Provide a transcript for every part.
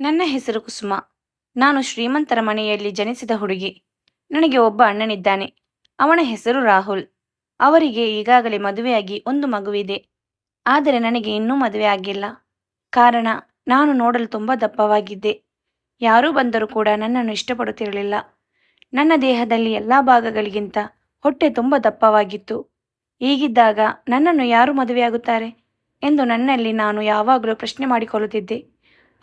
ನನ್ನ ಹೆಸರು ಕುಸುಮ. ನಾನು ಶ್ರೀಮಂತರ ಮನೆಯಲ್ಲಿ ಜನಿಸಿದ ಹುಡುಗಿ. ನನಗೆ ಒಬ್ಬ ಅಣ್ಣನಿದ್ದಾನೆ. ಅವನ ಹೆಸರು ರಾಹುಲ್. ಅವರಿಗೆ ಈಗಾಗಲೇ ಮದುವೆಯಾಗಿ ಒಂದು ಮಗುವಿದೆ. ಆದರೆ ನನಗೆ ಇನ್ನೂ ಮದುವೆ ಆಗಿಲ್ಲ. ಕಾರಣ, ನಾನು ನೋಡಲು ತುಂಬ ದಪ್ಪವಾಗಿದ್ದೆ. ಯಾರೂ ಬಂದರೂ ಕೂಡ ನನ್ನನ್ನು ಇಷ್ಟಪಡುತ್ತಿರಲಿಲ್ಲ. ನನ್ನ ದೇಹದಲ್ಲಿ ಎಲ್ಲ ಭಾಗಗಳಿಗಿಂತ ಹೊಟ್ಟೆ ತುಂಬ ದಪ್ಪವಾಗಿತ್ತು. ಹೀಗಿದ್ದಾಗ ನನ್ನನ್ನು ಯಾರು ಮದುವೆಯಾಗುತ್ತಾರೆ? ಎಂದು ನನ್ನಲ್ಲಿ ನಾನು ಯಾವಾಗಲೂ ಪ್ರಶ್ನೆ ಮಾಡಿಕೊಳ್ಳುತ್ತಿದ್ದೆ.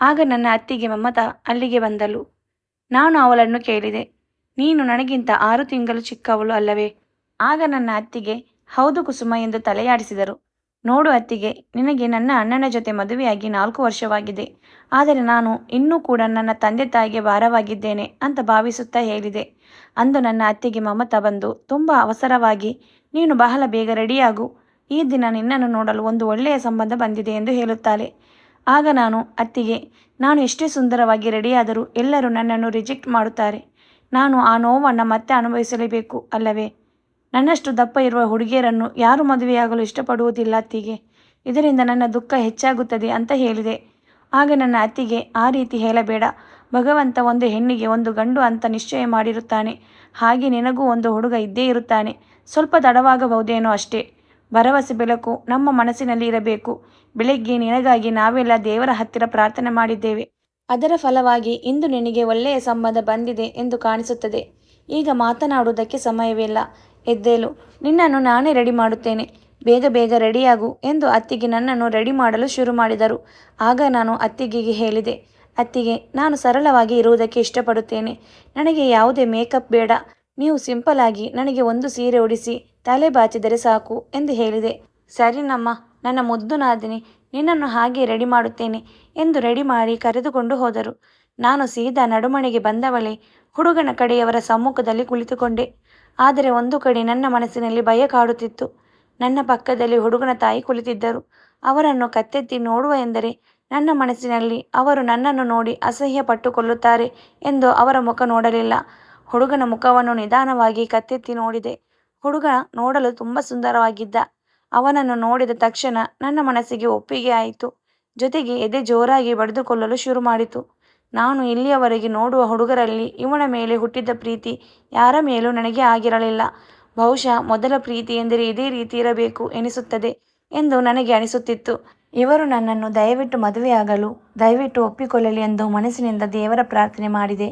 ಆಗ ನನ್ನ ಅತ್ತಿಗೆ ಮಮತಾ ಅಲ್ಲಿಗೆ ಬಂದಳು. ನಾನು ಅವಳನ್ನು ಕೇಳಿದೆ. ನೀನು ನನಗಿಂತ ಆರು ತಿಂಗಳು ಚಿಕ್ಕವಳು ಅಲ್ಲವೇ? ಆಗ ನನ್ನ ಅತ್ತಿಗೆ, ಹೌದು ಕುಸುಮ ಎಂದು ತಲೆಯಾಡಿಸಿದರು. ನೋಡು ಅತ್ತಿಗೆ, ನಿನಗೆ ನನ್ನ ಅಣ್ಣನ ಜೊತೆ ಮದುವೆಯಾಗಿ ನಾಲ್ಕು ವರ್ಷವಾಗಿದೆ. ಆದರೆ ನಾನು ಇನ್ನೂ ಕೂಡ ನನ್ನ ತಂದೆ ತಾಯಿಗೆ ಭಾರವಾಗಿದ್ದೇನೆ ಅಂತ ಭಾವಿಸುತ್ತಾ ಹೇಳಿದೆ. ಅಂದು ನನ್ನ ಅತ್ತಿಗೆ ಮಮತಾ ಬಂದು, ತುಂಬ ಅವಸರವಾಗಿ, ನೀನು ಬಹಳ ಬೇಗ ರೆಡಿಯಾಗು. ಈ ದಿನ ನಿನ್ನನ್ನು ನೋಡಲು ಒಂದು ಒಳ್ಳೆಯ ಸಂಬಂಧ ಬಂದಿದೆ ಎಂದು ಹೇಳುತ್ತಾಳೆ. ಆಗ ನಾನು, ಅತ್ತಿಗೆ, ನಾನು ಎಷ್ಟೇ ಸುಂದರವಾಗಿ ರೆಡಿಯಾದರೂ ಎಲ್ಲರೂ ನನ್ನನ್ನು ರಿಜೆಕ್ಟ್ ಮಾಡುತ್ತಾರೆ. ನಾನು ಆ ನೋವನ್ನು ಮತ್ತೆ ಅನುಭವಿಸಲೇಬೇಕು ಅಲ್ಲವೇ? ನನ್ನಷ್ಟು ದಪ್ಪ ಇರುವ ಹುಡುಗಿಯರನ್ನು ಯಾರು ಮದುವೆಯಾಗಲು ಇಷ್ಟಪಡುವುದಿಲ್ಲ ಅತ್ತಿಗೆ. ಇದರಿಂದ ನನ್ನ ದುಃಖ ಹೆಚ್ಚಾಗುತ್ತದೆ ಅಂತ ಹೇಳಿದೆ. ಆಗ ನನ್ನ ಅತ್ತಿಗೆ, ಆ ರೀತಿ ಹೇಳಬೇಡ. ಭಗವಂತ ಒಂದು ಹೆಣ್ಣಿಗೆ ಒಂದು ಗಂಡು ಅಂತ ನಿಶ್ಚಯ ಮಾಡಿರುತ್ತಾನೆ. ಹಾಗೆ ನಿನಗೂ ಒಂದು ಹುಡುಗ ಇದ್ದೇ ಇರುತ್ತಾನೆ. ಸ್ವಲ್ಪ ತಡವಾಗಬಹುದೇನೋ ಅಷ್ಟೇ. ಭರವಸೆ ಬೆಳಕು ನಮ್ಮ ಮನಸ್ಸಿನಲ್ಲಿ ಇರಬೇಕು. ಬೆಳಗ್ಗೆ ನಿನಗಾಗಿ ನಾವೆಲ್ಲ ದೇವರ ಹತ್ತಿರ ಪ್ರಾರ್ಥನೆ ಮಾಡಿದ್ದೇವೆ. ಅದರ ಫಲವಾಗಿ ಇಂದು ನಿನಗೆ ಒಳ್ಳೆಯ ಸಂಬಂಧ ಬಂದಿದೆ ಎಂದು ಕಾಣಿಸುತ್ತದೆ. ಈಗ ಮಾತನಾಡುವುದಕ್ಕೆ ಸಮಯವಿಲ್ಲ. ಎದ್ದೇಲು, ನಿನ್ನನ್ನು ನಾನೇ ರೆಡಿ ಮಾಡುತ್ತೇನೆ. ಬೇಗ ಬೇಗ ರೆಡಿಯಾಗು ಎಂದು ಅತ್ತಿಗೆ ನನ್ನನ್ನು ರೆಡಿ ಮಾಡಲು ಶುರು ಮಾಡಿದರು. ಆಗ ನಾನು ಅತ್ತಿಗೆಗೆ ಹೇಳಿದೆ, ಅತ್ತಿಗೆ, ನಾನು ಸರಳವಾಗಿ ಇರುವುದಕ್ಕೆ ಇಷ್ಟಪಡುತ್ತೇನೆ. ನನಗೆ ಯಾವುದೇ ಮೇಕಪ್ ಬೇಡ. ನೀವು ಸಿಂಪಲ್ ಆಗಿ ನನಗೆ ಒಂದು ಸೀರೆ ಉಡಿಸಿ. ತಲೆ ಬಾಚಿದರೆ ಸಾಕು ಎಂದು ಹೇಳಿದೆ. ಸರಿನಮ್ಮ ನನ್ನ ಮುದ್ದು ನಾದಿನಿ, ನಿನ್ನನ್ನು ಹಾಗೆ ರೆಡಿ ಮಾಡುತ್ತೇನೆ ಎಂದು ರೆಡಿ ಮಾಡಿ ಕರೆದುಕೊಂಡು ಹೋದರು. ನಾನು ಸೀದಾ ನಡುಮಣೆಗೆ ಬಂದವಳೆ, ಹುಡುಗನ ಕಡೆಯವರ ಸಮ್ಮುಖದಲ್ಲಿ ಕುಳಿತುಕೊಂಡೆ. ಆದರೆ ಒಂದು ಕಡೆ ನನ್ನ ಮನಸ್ಸಿನಲ್ಲಿ ಭಯ ಕಾಡುತ್ತಿತ್ತು. ನನ್ನ ಪಕ್ಕದಲ್ಲಿ ಹುಡುಗನ ತಾಯಿ ಕುಳಿತಿದ್ದರು. ಅವರನ್ನು ಕತ್ತೆತ್ತಿ ನೋಡುವ ಎಂದರೆ, ನನ್ನ ಮನಸ್ಸಿನಲ್ಲಿ ಅವರು ನನ್ನನ್ನು ನೋಡಿ ಅಸಹ್ಯ ಪಟ್ಟುಕೊಳ್ಳುತ್ತಾರೆ ಎಂದು ಅವರ ಮುಖ ನೋಡಲಿಲ್ಲ. ಹುಡುಗನ ಮುಖವನ್ನು ನಿಧಾನವಾಗಿ ಕತ್ತೆತ್ತಿ ನೋಡಿದೆ. ಹುಡುಗ ನೋಡಲು ತುಂಬ ಸುಂದರವಾಗಿದ್ದ. ಅವನನ್ನು ನೋಡಿದ ತಕ್ಷಣ ನನ್ನ ಮನಸ್ಸಿಗೆ ಒಪ್ಪಿಗೆ ಆಯಿತು. ಜೊತೆಗೆ ಎದೆ ಜೋರಾಗಿ ಬಡಿದುಕೊಳ್ಳಲು ಶುರು ಮಾಡಿತು. ನಾನು ಇಲ್ಲಿಯವರೆಗೆ ನೋಡುವ ಹುಡುಗರಲ್ಲಿ ಇವನ ಮೇಲೆ ಹುಟ್ಟಿದ್ದ ಪ್ರೀತಿ ಯಾರ ಮೇಲೂ ನನಗೆ ಆಗಿರಲಿಲ್ಲ. ಬಹುಶಃ ಮೊದಲ ಪ್ರೀತಿ ಎಂದರೆ ಇದೇ ರೀತಿ ಇರಬೇಕು ಎನಿಸುತ್ತದೆ ಎಂದು ನನಗೆ ಅನಿಸುತ್ತಿತ್ತು. ಇವರು ನನ್ನನ್ನು ದಯವಿಟ್ಟು ಮದುವೆಯಾಗಲು, ದಯವಿಟ್ಟು ಒಪ್ಪಿಕೊಳ್ಳಲಿ ಎಂದು ಮನಸ್ಸಿನಿಂದ ದೇವರ ಪ್ರಾರ್ಥನೆ ಮಾಡಿದೆ.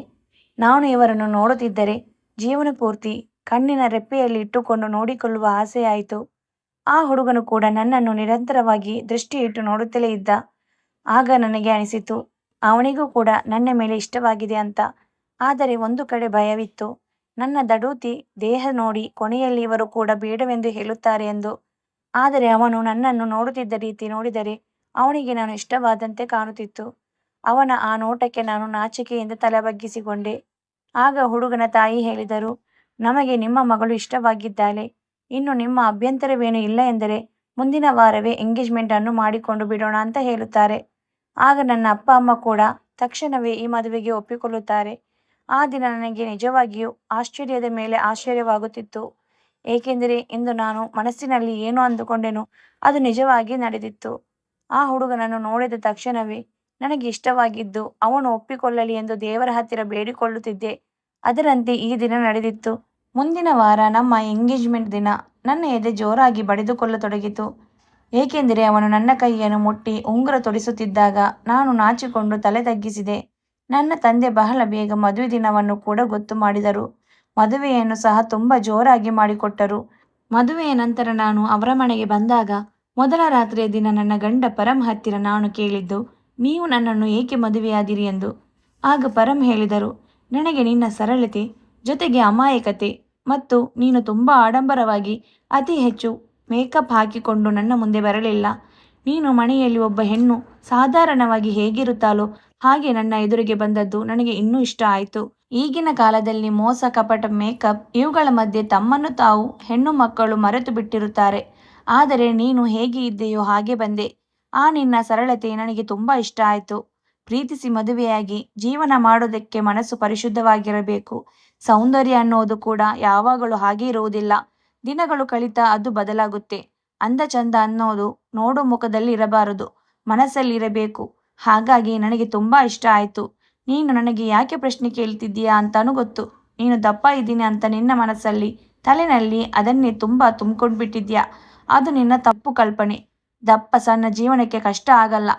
ನಾನು ಇವರನ್ನು ನೋಡುತ್ತಿದ್ದರೆ ಜೀವನ ಪೂರ್ತಿ ಕಣ್ಣಿನ ರೆಪ್ಪೆಯಲ್ಲಿ ಇಟ್ಟುಕೊಂಡು ನೋಡಿಕೊಳ್ಳುವ ಆಸೆಯಾಯಿತು ಆ ಹುಡುಗನು ಕೂಡ ನನ್ನನ್ನು ನಿರಂತರವಾಗಿ ದೃಷ್ಟಿ ಇಟ್ಟು ನೋಡುತ್ತಲೇ ಇದ್ದ. ಆಗ ನನಗೆ ಅನಿಸಿತು, ಅವನಿಗೂ ಕೂಡ ನನ್ನ ಮೇಲೆ ಇಷ್ಟವಾಗಿದೆ ಅಂತ. ಆದರೆ ಒಂದು ಕಡೆ ಭಯವಿತ್ತು. ನನ್ನ ದಡೂತಿ ದೇಹ ನೋಡಿ ಕೊನೆಯಲ್ಲಿ ಇವರು ಕೂಡ ಬೇಡವೆಂದು ಹೇಳುತ್ತಾರೆ ಎಂದು. ಆದರೆ ಅವನು ನನ್ನನ್ನು ನೋಡುತ್ತಿದ್ದ ರೀತಿ ನೋಡಿದರೆ ಅವನಿಗೆ ನಾನು ಇಷ್ಟವಾದಂತೆ ಕಾಣುತ್ತಿತ್ತು. ಅವನ ಆ ನೋಟಕ್ಕೆ ನಾನು ನಾಚಿಕೆಯಿಂದ ತಲೆಬಗ್ಗಿಸಿಕೊಂಡೆ. ಆಗ ಹುಡುಗನ ತಾಯಿ ಹೇಳಿದರು ನಮಗೆ ನಿಮ್ಮ ಮಗಳು ಇಷ್ಟವಾಗಿದ್ದಾಳೆ. ಇನ್ನು ನಿಮ್ಮ ಅಭ್ಯಂತರವೇನು ಇಲ್ಲ ಎಂದರೆ ಮುಂದಿನ ವಾರವೇ ಎಂಗೇಜ್ಮೆಂಟ್ ಅನ್ನು ಮಾಡಿಕೊಂಡು ಬಿಡೋಣ ಅಂತ ಹೇಳುತ್ತಾರೆ. ಆಗ ನನ್ನ ಅಪ್ಪ, ಅಮ್ಮ ಕೂಡ ತಕ್ಷಣವೇ ಈ ಮದುವೆಗೆ ಒಪ್ಪಿಕೊಳ್ಳುತ್ತಾರೆ. ಆ ದಿನ ನನಗೆ ನಿಜವಾಗಿಯೂ ಆಶ್ಚರ್ಯದ ಮೇಲೆ ಆಶ್ಚರ್ಯವಾಗುತ್ತಿತ್ತು. ಏಕೆಂದರೆ ಇಂದು ನಾನು ಮನಸ್ಸಿನಲ್ಲಿ ಏನು ಅಂದುಕೊಂಡೆನೋ ಅದು ನಿಜವಾಗಿ ನಡೆದಿತ್ತು. ಆ ಹುಡುಗನನ್ನು ನೋಡಿದ ತಕ್ಷಣವೇ ನನಗೆ ಇಷ್ಟವಾಗಿದ್ದು ಅವನು ಒಪ್ಪಿಕೊಳ್ಳಲಿ ಎಂದು ದೇವರ ಹತ್ತಿರ ಬೇಡಿಕೊಳ್ಳುತ್ತಿದ್ದೆ. ಅದರಂತೆ ಈ ದಿನ ನಡೆದಿತ್ತು. ಮುಂದಿನ ವಾರ ನಮ್ಮ ಎಂಗೇಜ್ಮೆಂಟ್ ದಿನ. ನನ್ನ ಎದೆ ಜೋರಾಗಿ ಬಡಿದುಕೊಳ್ಳತೊಡಗಿತು. ಏಕೆಂದರೆ ಅವನು ನನ್ನ ಕೈಯನ್ನು ಮುಟ್ಟಿ ಉಂಗುರ ತೊಡಿಸುತ್ತಿದ್ದಾಗ ನಾನು ನಾಚಿಕೊಂಡು ತಲೆ ತಗ್ಗಿಸಿದೆ. ನನ್ನ ತಂದೆ ಬಹಳ ಬೇಗ ಮದುವೆ ದಿನವನ್ನು ಕೂಡ ಗೊತ್ತು ಮಾಡಿದರು. ಮದುವೆಯನ್ನು ಸಹ ತುಂಬ ಜೋರಾಗಿ ಮಾಡಿಕೊಟ್ಟರು. ಮದುವೆಯ ನಂತರ ನಾನು ಅವರ ಮನೆಗೆ ಬಂದಾಗ ಮೊದಲ ರಾತ್ರಿಯ ದಿನ ನನ್ನ ಗಂಡ ಪರಂ ಹತ್ತಿರ ನಾನು ಕೇಳಿದ್ದು, ನೀವು ನನ್ನನ್ನು ಏಕೆ ಮದುವೆಯಾದಿರಿ? ಎಂದು. ಆಗ ಪರಂ ಹೇಳಿದರು, ನನಗೆ ನಿನ್ನ ಸರಳತೆ ಜೊತೆಗೆ ಅಮಾಯಕತೆ ಮತ್ತು ನೀನು ತುಂಬ ಆಡಂಬರವಾಗಿ ಅತಿ ಹೆಚ್ಚು ಮೇಕಪ್ ಹಾಕಿಕೊಂಡು ನನ್ನ ಮುಂದೆ ಬರಲಿಲ್ಲ. ನೀನು ಮನೆಯಲ್ಲಿ ಒಬ್ಬ ಹೆಣ್ಣು ಸಾಧಾರಣವಾಗಿ ಹೇಗಿರುತ್ತಾಳೋ ಹಾಗೆ ನನ್ನ ಎದುರಿಗೆ ಬಂದದ್ದು ನನಗೆ ಇನ್ನೂ ಇಷ್ಟ ಆಯಿತು. ಈಗಿನ ಕಾಲದಲ್ಲಿ ಮೋಸ, ಕಪಟ ಮೇಕಪ್ ಇವುಗಳ ಮಧ್ಯೆ ತಮ್ಮನ್ನು ತಾವು ಹೆಣ್ಣು ಮಕ್ಕಳು ಮರೆತು ಬಿಟ್ಟಿರುತ್ತಾರೆ. ಆದರೆ ನೀನು ಹೇಗೆ ಇದ್ದೆಯೋ ಹಾಗೆ ಬಂದೆ. ಆ ನಿನ್ನ ಸರಳತೆ ನನಗೆ ತುಂಬ ಇಷ್ಟ ಆಯಿತು. ಪ್ರೀತಿಸಿ ಮದುವೆಯಾಗಿ ಜೀವನ ಮಾಡೋದಕ್ಕೆ ಮನಸ್ಸು ಪರಿಶುದ್ಧವಾಗಿರಬೇಕು. ಸೌಂದರ್ಯ ಅನ್ನೋದು ಕೂಡ ಯಾವಾಗಲೂ ಹಾಗೆ ಇರುವುದಿಲ್ಲ. ದಿನಗಳು ಕಳಿತ ಅದು ಬದಲಾಗುತ್ತೆ. ಅಂದ ಚಂದ ಅನ್ನೋದು ನೋಡೋ ಮುಖದಲ್ಲಿ ಇರಬಾರದು ಮನಸ್ಸಲ್ಲಿರಬೇಕು. ಹಾಗಾಗಿ ನನಗೆ ತುಂಬ ಇಷ್ಟ ಆಯಿತು. ನೀನು ನನಗೆ ಯಾಕೆ ಪ್ರಶ್ನೆ ಕೇಳ್ತಿದ್ದೀಯಾ ಅಂತಾನೂ ಗೊತ್ತು. ನೀನು ದಪ್ಪ ಇದ್ದೀನಿ ಅಂತ ನಿನ್ನ ಮನಸ್ಸಲ್ಲಿ, ತಲೆನಲ್ಲಿ ಅದನ್ನೇ ತುಂಬ ತುಂಬಿಕೊಂಡ್ಬಿಟ್ಟಿದ್ಯಾ ಅದು ನಿನ್ನ ತಪ್ಪು ಕಲ್ಪನೆ. ದಪ್ಪ ಸಣ್ಣ ಜೀವನಕ್ಕೆ ಕಷ್ಟ ಆಗಲ್ಲ.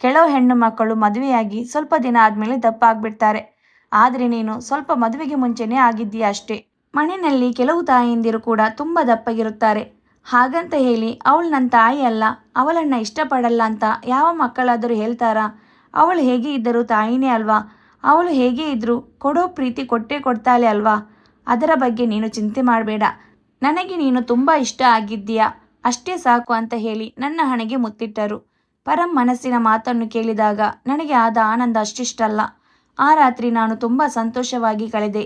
ಕೆಲವು ಹೆಣ್ಣು ಮಕ್ಕಳು ಮದುವೆಯಾಗಿ ಸ್ವಲ್ಪ ದಿನ ಆದಮೇಲೆ ದಪ್ಪ ಆಗಿಬಿಡ್ತಾರೆ. ಆದರೆ ನೀನು ಸ್ವಲ್ಪ ಮದುವೆಗೆ ಮುಂಚೆನೇ ಆಗಿದ್ದೀಯ ಅಷ್ಟೇ. ಮನೆಯಲ್ಲಿ ಕೆಲವು ತಾಯಿಯಂದಿರು ಕೂಡ ತುಂಬ ದಪ್ಪಗಿರುತ್ತಾರೆ. ಹಾಗಂತ ಹೇಳಿ ಅವಳು ನನ್ನ ತಾಯಿ ಅಲ್ಲ, ಅವಳನ್ನು ಇಷ್ಟಪಡಲ್ಲ ಅಂತ ಯಾವ ಮಕ್ಕಳಾದರೂ ಹೇಳ್ತಾರಾ? ಅವಳು ಹೇಗೆ ಇದ್ದರೂ ತಾಯಿನೇ ಅಲ್ವಾ? ಅವಳು ಹೇಗೆ ಇದ್ದರೂ ಕೊಡೋ ಪ್ರೀತಿ ಕೊಟ್ಟೇ ಕೊಡ್ತಾಳೆ ಅಲ್ವಾ? ಅದರ ಬಗ್ಗೆ ನೀನು ಚಿಂತೆ ಮಾಡಬೇಡ. ನನಗೆ ನೀನು ತುಂಬ ಇಷ್ಟ ಆಗಿದ್ದೀಯಾ. ಅಷ್ಟೇ ಸಾಕು ಅಂತ ಹೇಳಿ ನನ್ನ ಹಣೆಗೆ ಮುತ್ತಿಟ್ಟರು. ಪರಂ ಮನಸ್ಸಿನ ಮಾತನ್ನು ಕೇಳಿದಾಗ ನನಗೆ ಆದ ಆನಂದ ಅಷ್ಟಿಷ್ಟಲ್ಲ. ಆ ರಾತ್ರಿ ನಾನು ತುಂಬ ಸಂತೋಷವಾಗಿ ಕಳೆದೆ.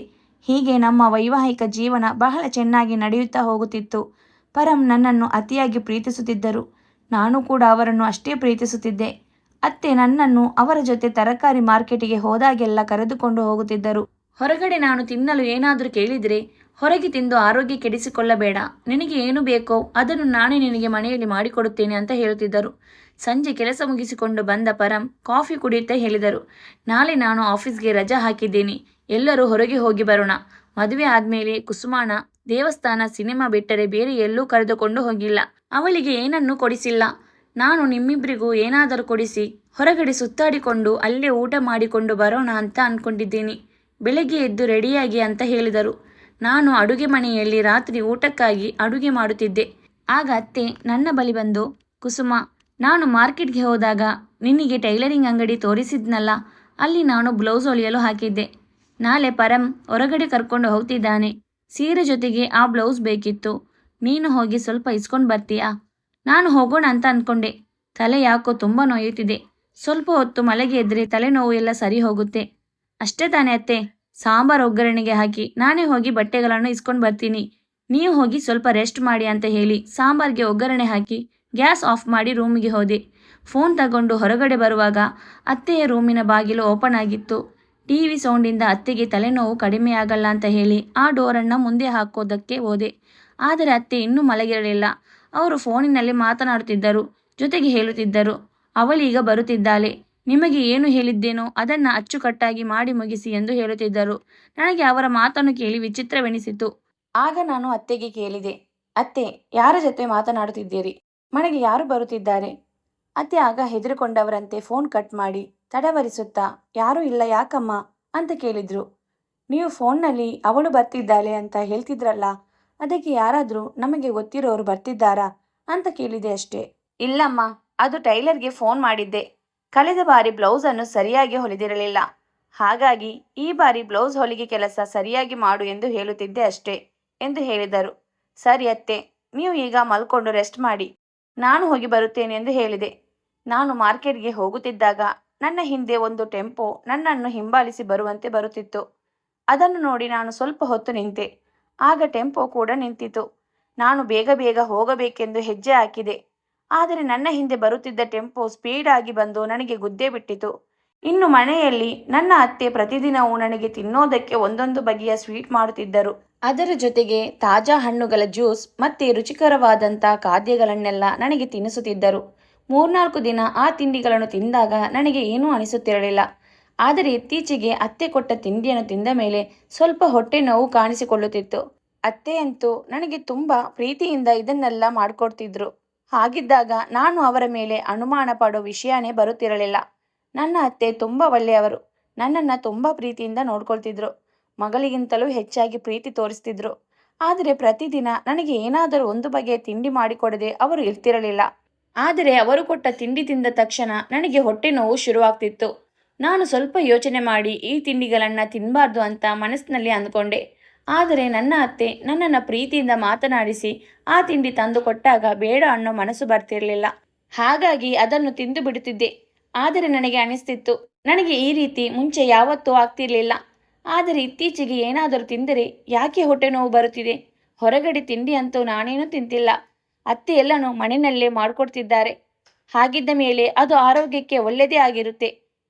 ಹೀಗೆ ನಮ್ಮ ವೈವಾಹಿಕ ಜೀವನ ಬಹಳ ಚೆನ್ನಾಗಿ ನಡೆಯುತ್ತಾ ಹೋಗುತ್ತಿತ್ತು. ಪರಂ ನನ್ನನ್ನು ಅತಿಯಾಗಿ ಪ್ರೀತಿಸುತ್ತಿದ್ದರು. ನಾನು ಕೂಡ ಅವರನ್ನು ಅಷ್ಟೇ ಪ್ರೀತಿಸುತ್ತಿದ್ದೆ. ಅತ್ತೆ ನನ್ನನ್ನು ಅವರ ಜೊತೆ ತರಕಾರಿ ಮಾರ್ಕೆಟಿಗೆ ಹೋದಾಗೆಲ್ಲ ಕರೆದುಕೊಂಡು ಹೋಗುತ್ತಿದ್ದರು. ಹೊರಗಡೆ ನಾನು ತಿನ್ನಲು ಏನಾದರೂ ಕೇಳಿದರೆ ಹೊರಗೆ ತಿಂದು ಆರೋಗ್ಯ ಕೆಡಿಸಿಕೊಳ್ಳಬೇಡ. ನಿನಗೆ ಏನು ಬೇಕೋ ಅದನ್ನು ನಾನೇ ನಿನಗೆ ಮನೆಯಲ್ಲಿ ಮಾಡಿಕೊಡುತ್ತೇನೆ ಅಂತ ಹೇಳುತ್ತಿದ್ದರು. ಸಂಜೆ ಕೆಲಸ ಮುಗಿಸಿಕೊಂಡು ಬಂದ ಪರಂ ಕಾಫಿ ಕುಡಿಯುತ್ತಾ ಹೇಳಿದರು. ನಾಳೆ ನಾನು ಆಫೀಸ್ಗೆ ರಜಾ ಹಾಕಿದ್ದೀನಿ. ಎಲ್ಲರೂ ಹೊರಗೆ ಹೋಗಿ ಬರೋಣ. ಮದುವೆ ಆದ್ಮೇಲೆ ಕುಸುಮಾನ ದೇವಸ್ಥಾನ ಸಿನಿಮಾ ಬಿಟ್ಟರೆ ಬೇರೆ ಎಲ್ಲೂ ಕರೆದುಕೊಂಡು ಹೋಗಿಲ್ಲ. ಅವಳಿಗೆ ಏನನ್ನೂ ಕೊಡಿಸಿಲ್ಲ. ನಾನು ನಿಮ್ಮಿಬ್ಬರಿಗೂ ಏನಾದರೂ ಕೊಡಿಸಿ, ಹೊರಗಡೆ ಸುತ್ತಾಡಿಕೊಂಡು ಅಲ್ಲೇ ಊಟ ಮಾಡಿಕೊಂಡು ಬರೋಣ ಅಂತ ಅಂದ್ಕೊಂಡಿದ್ದೀನಿ ಬೆಳಗ್ಗೆ ಎದ್ದು ರೆಡಿಯಾಗಿ ಅಂತ ಹೇಳಿದರು. ನಾನು ಅಡುಗೆ ಮನೆಯಲ್ಲಿ ರಾತ್ರಿ ಊಟಕ್ಕಾಗಿ ಅಡುಗೆ ಮಾಡುತ್ತಿದ್ದೆ. ಆಗ ಅತ್ತೆ ನನ್ನ ಬಳಿ ಬಂದು, ಕುಸುಮ ನಾನು ಮಾರ್ಕೆಟ್ಗೆ ಹೋದಾಗ ನಿನಗೆ ಟೈಲರಿಂಗ್ ಅಂಗಡಿ ತೋರಿಸಿದ್ನಲ್ಲ, ಅಲ್ಲಿ ನಾನು ಬ್ಲೌಸ್ ಹೊಲಿಯಲು ಹಾಕಿದ್ದೆ. ನಾಳೆ ಪರಂ ಹೊರಗಡೆ ಕರ್ಕೊಂಡು ಹೋಗ್ತಿದ್ದಾನೆ. ಸೀರೆ ಜೊತೆಗೆ ಆ ಬ್ಲೌಸ್ ಬೇಕಿತ್ತು. ನೀನು ಹೋಗಿ ಸ್ವಲ್ಪ ಇಸ್ಕೊಂಡು ಬರ್ತೀಯಾ? ನಾನು ಹೋಗೋಣ ಅಂತ ಅಂದ್ಕೊಂಡೆ ತಲೆ ಯಾಕೋ ತುಂಬ ನೋಯುತ್ತಿದೆ. ಸ್ವಲ್ಪ ಹೊತ್ತು ಮಲಗಿ ಎದ್ರೆ ತಲೆನೋವು ಎಲ್ಲ ಸರಿ ಹೋಗುತ್ತೆ. ಅಷ್ಟೇ ತಾನೇ ಅತ್ತೆ. ಸಾಂಬಾರ್ ಒಗ್ಗರಣೆಗೆ ಹಾಕಿ ನಾನೇ ಹೋಗಿ ಬಟ್ಟೆಗಳನ್ನು ಇಸ್ಕೊಂಡು ಬರ್ತೀನಿ. ನೀವು ಹೋಗಿ ಸ್ವಲ್ಪ ರೆಸ್ಟ್ ಮಾಡಿ ಅಂತ ಹೇಳಿ ಸಾಂಬಾರ್ಗೆ ಒಗ್ಗರಣೆ ಹಾಕಿ ಗ್ಯಾಸ್ ಆಫ್ ಮಾಡಿ ರೂಮಿಗೆ ಹೋದೆ. ಫೋನ್ ತಗೊಂಡು ಹೊರಗಡೆ ಬರುವಾಗ ಅತ್ತೆಯ ರೂಮಿನ ಬಾಗಿಲು ಓಪನ್ ಆಗಿತ್ತು. ಟಿ ವಿ ಸೌಂಡಿಂದ ಅತ್ತೆಗೆ ತಲೆನೋವು ಕಡಿಮೆಯಾಗಲ್ಲ ಅಂತ ಹೇಳಿ ಆ ಡೋರನ್ನು ಮುಂದೆ ಹಾಕೋದಕ್ಕೆ ಹೋದೆ. ಆದರೆ ಅತ್ತೆ ಇನ್ನೂ ಮಲಗಿರಲಿಲ್ಲ. ಅವರು ಫೋನಿನಲ್ಲಿ ಮಾತನಾಡುತ್ತಿದ್ದರು, ಜೊತೆಗೆ ಹೇಳುತ್ತಿದ್ದರು, ಅವಳೀಗ ಬರುತ್ತಿದ್ದಾಳೆ. ನಿಮಗೆ ಏನು ಹೇಳಿದ್ದೇನೋ ಅದನ್ನು ಅಚ್ಚುಕಟ್ಟಾಗಿ ಮಾಡಿ ಮುಗಿಸಿ ಎಂದು ಹೇಳುತ್ತಿದ್ದರು. ನನಗೆ ಅವರ ಮಾತನ್ನು ಕೇಳಿ ವಿಚಿತ್ರವೆನಿಸಿತು. ಆಗ ನಾನು ಅತ್ತೆಗೆ ಕೇಳಿದೆ, ಅತ್ತೆ, ಯಾರ ಜೊತೆ ಮಾತನಾಡುತ್ತಿದ್ದೀರಿ? ಮನೆಗೆ ಯಾರು ಬರುತ್ತಿದ್ದಾರೆ? ಅತ್ತೆ ಆಗ ಹೆದರಿಕೊಂಡವರಂತೆ ಫೋನ್ ಕಟ್ ಮಾಡಿ, ತಡವರಿಸುತ್ತಾ, ಯಾರೂ ಇಲ್ಲ ಯಾಕಮ್ಮ? ಅಂತ ಕೇಳಿದ್ರು. ನೀವು ಫೋನ್ನಲ್ಲಿ ಅವಳು ಬರ್ತಿದ್ದಾಳೆ ಅಂತ ಹೇಳ್ತಿದ್ರಲ್ಲ, ಅದಕ್ಕೆ ಯಾರಾದರೂ ನಮಗೆ ಗೊತ್ತಿರೋರು ಬರ್ತಿದ್ದಾರಾ? ಅಂತ ಕೇಳಿದೆ ಅಷ್ಟೇ. ಇಲ್ಲಮ್ಮ, ಅದು ಟೈಲರ್ಗೆ ಫೋನ್ ಮಾಡಿದ್ದೆ. ಕಳೆದ ಬಾರಿ ಬ್ಲೌಸನ್ನು ಸರಿಯಾಗಿ ಹೊಲಿದಿರಲಿಲ್ಲ. ಹಾಗಾಗಿ ಈ ಬಾರಿ ಬ್ಲೌಸ್ ಹೊಲಿಗೆ ಕೆಲಸ ಸರಿಯಾಗಿ ಮಾಡು ಎಂದು ಹೇಳುತ್ತಿದ್ದೆ ಅಷ್ಟೇ, ಎಂದು ಹೇಳಿದರು. ಸರಿ ಅತ್ತೆ, ನೀವು ಈಗ ಮಲ್ಕೊಂಡು ರೆಸ್ಟ್ ಮಾಡಿ. ನಾನು ಹೋಗಿ ಬರುತ್ತೇನೆ ಎಂದು ಹೇಳಿದೆ. ನಾನು ಮಾರ್ಕೆಟ್ಗೆ ಹೋಗುತ್ತಿದ್ದಾಗ ನನ್ನ ಹಿಂದೆ ಒಂದು ಟೆಂಪೋ ನನ್ನನ್ನು ಹಿಂಬಾಲಿಸಿ ಬರುವಂತೆ ಬರುತ್ತಿತ್ತು. ಅದನ್ನು ನೋಡಿ ನಾನು ಸ್ವಲ್ಪ ಹೊತ್ತು ನಿಂತೆ. ಆಗ ಟೆಂಪೋ ಕೂಡ ನಿಂತಿತು. ನಾನು ಬೇಗ ಬೇಗ ಹೋಗಬೇಕೆಂದು ಹೆಜ್ಜೆ ಹಾಕಿದೆ. ಆದರೆ ನನ್ನ ಹಿಂದೆ ಬರುತ್ತಿದ್ದ ಟೆಂಪೋ ಸ್ಪೀಡ್ ಆಗಿ ಬಂದು ನನಗೆ ಗುದ್ದೆ ಬಿಟ್ಟಿತು. ಇನ್ನು ಮನೆಯಲ್ಲಿ ನನ್ನ ಅತ್ತೆ ಪ್ರತಿದಿನವೂ ನನಗೆ ತಿನ್ನೋದಕ್ಕೆ ಒಂದೊಂದು ಬಗೆಯ ಸ್ವೀಟ್ ಮಾಡುತ್ತಿದ್ದರು. ಅದರ ಜೊತೆಗೆ ತಾಜಾ ಹಣ್ಣುಗಳ ಜ್ಯೂಸ್ ಮತ್ತೆ ರುಚಿಕರವಾದಂಥ ಖಾದ್ಯಗಳನ್ನೆಲ್ಲ ನನಗೆ ತಿನ್ನಿಸುತ್ತಿದ್ದರು ಮೂರ್ನಾಲ್ಕು ದಿನ ಆ ತಿಂಡಿಗಳನ್ನು ತಿಂದಾಗ ನನಗೆ ಏನೂ ಅನಿಸುತ್ತಿರಲಿಲ್ಲ. ಆದರೆ ಇತ್ತೀಚೆಗೆ ಅತ್ತೆ ಕೊಟ್ಟ ತಿಂಡಿಯನ್ನು ತಿಂದ ಮೇಲೆ ಸ್ವಲ್ಪ ಹೊಟ್ಟೆ ನೋವು ಕಾಣಿಸಿಕೊಳ್ಳುತ್ತಿತ್ತು. ಅತ್ತೆಯಂತೂ ನನಗೆ ತುಂಬ ಪ್ರೀತಿಯಿಂದ ಇದನ್ನೆಲ್ಲ ಮಾಡಿಕೊಡ್ತಿದ್ರು. ಹಾಗಿದ್ದಾಗ ನಾನು ಅವರ ಮೇಲೆ ಅನುಮಾನ ಪಡೋ ವಿಷಯನೇ ಬರುತ್ತಿರಲಿಲ್ಲ. ನನ್ನ ಅತ್ತೆ ತುಂಬ ಒಳ್ಳೆಯವರು. ನನ್ನನ್ನು ತುಂಬ ಪ್ರೀತಿಯಿಂದ ನೋಡ್ಕೊಳ್ತಿದ್ರು. ಮಗಳಿಗಿಂತಲೂ ಹೆಚ್ಚಾಗಿ ಪ್ರೀತಿ ತೋರಿಸ್ತಿದ್ರು. ಆದರೆ ಪ್ರತಿದಿನ ನನಗೆ ಏನಾದರೂ ಒಂದು ಬಗೆಯ ತಿಂಡಿ ಮಾಡಿಕೊಡದೆ ಅವರು ಇರ್ತಿರಲಿಲ್ಲ. ಆದರೆ ಅವರು ಕೊಟ್ಟ ತಿಂಡಿ ತಿಂದ ತಕ್ಷಣ ನನಗೆ ಹೊಟ್ಟೆ ನೋವು ಶುರುವಾಗ್ತಿತ್ತು. ನಾನು ಸ್ವಲ್ಪ ಯೋಚನೆ ಮಾಡಿ ಈ ತಿಂಡಿಗಳನ್ನು ತಿನ್ನಬಾರ್ದು ಅಂತ ಮನಸ್ಸಿನಲ್ಲಿ ಅಂದ್ಕೊಂಡೆ. ಆದರೆ ನನ್ನ ಅತ್ತೆ ನನ್ನನ್ನು ಪ್ರೀತಿಯಿಂದ ಮಾತನಾಡಿಸಿ ಆ ತಿಂಡಿ ತಂದು ಕೊಟ್ಟಾಗ ಬೇಡ ಅನ್ನೋ ಮನಸ್ಸು ಬರ್ತಿರಲಿಲ್ಲ. ಹಾಗಾಗಿ ಅದನ್ನು ತಿಂದು ಬಿಡುತ್ತಿದ್ದೆ. ಆದರೆ ನನಗೆ ಅನಿಸ್ತಿತ್ತು, ನನಗೆ ಈ ರೀತಿ ಮುಂಚೆ ಯಾವತ್ತೂ ಆಗ್ತಿರ್ಲಿಲ್ಲ. ಆದರೆ ಇತ್ತೀಚೆಗೆ ಏನಾದರೂ ತಿಂದರೆ ಯಾಕೆ ಹೊಟ್ಟೆ ನೋವು ಬರುತ್ತಿದೆ? ಹೊರಗಡೆ ತಿಂಡಿ ಅಂತೂ ನಾನೇನೂ ತಿಂತಿಲ್ಲ. ಅತ್ತೆ ಎಲ್ಲನೂ ಮನೆಯಲ್ಲೇ ಮಾಡಿಕೊಡ್ತಿದ್ದಾರೆ. ಹಾಗಿದ್ದ ಮೇಲೆ ಅದು ಆರೋಗ್ಯಕ್ಕೆ ಒಳ್ಳೆಯದೇ ಆಗಿರುತ್ತೆ.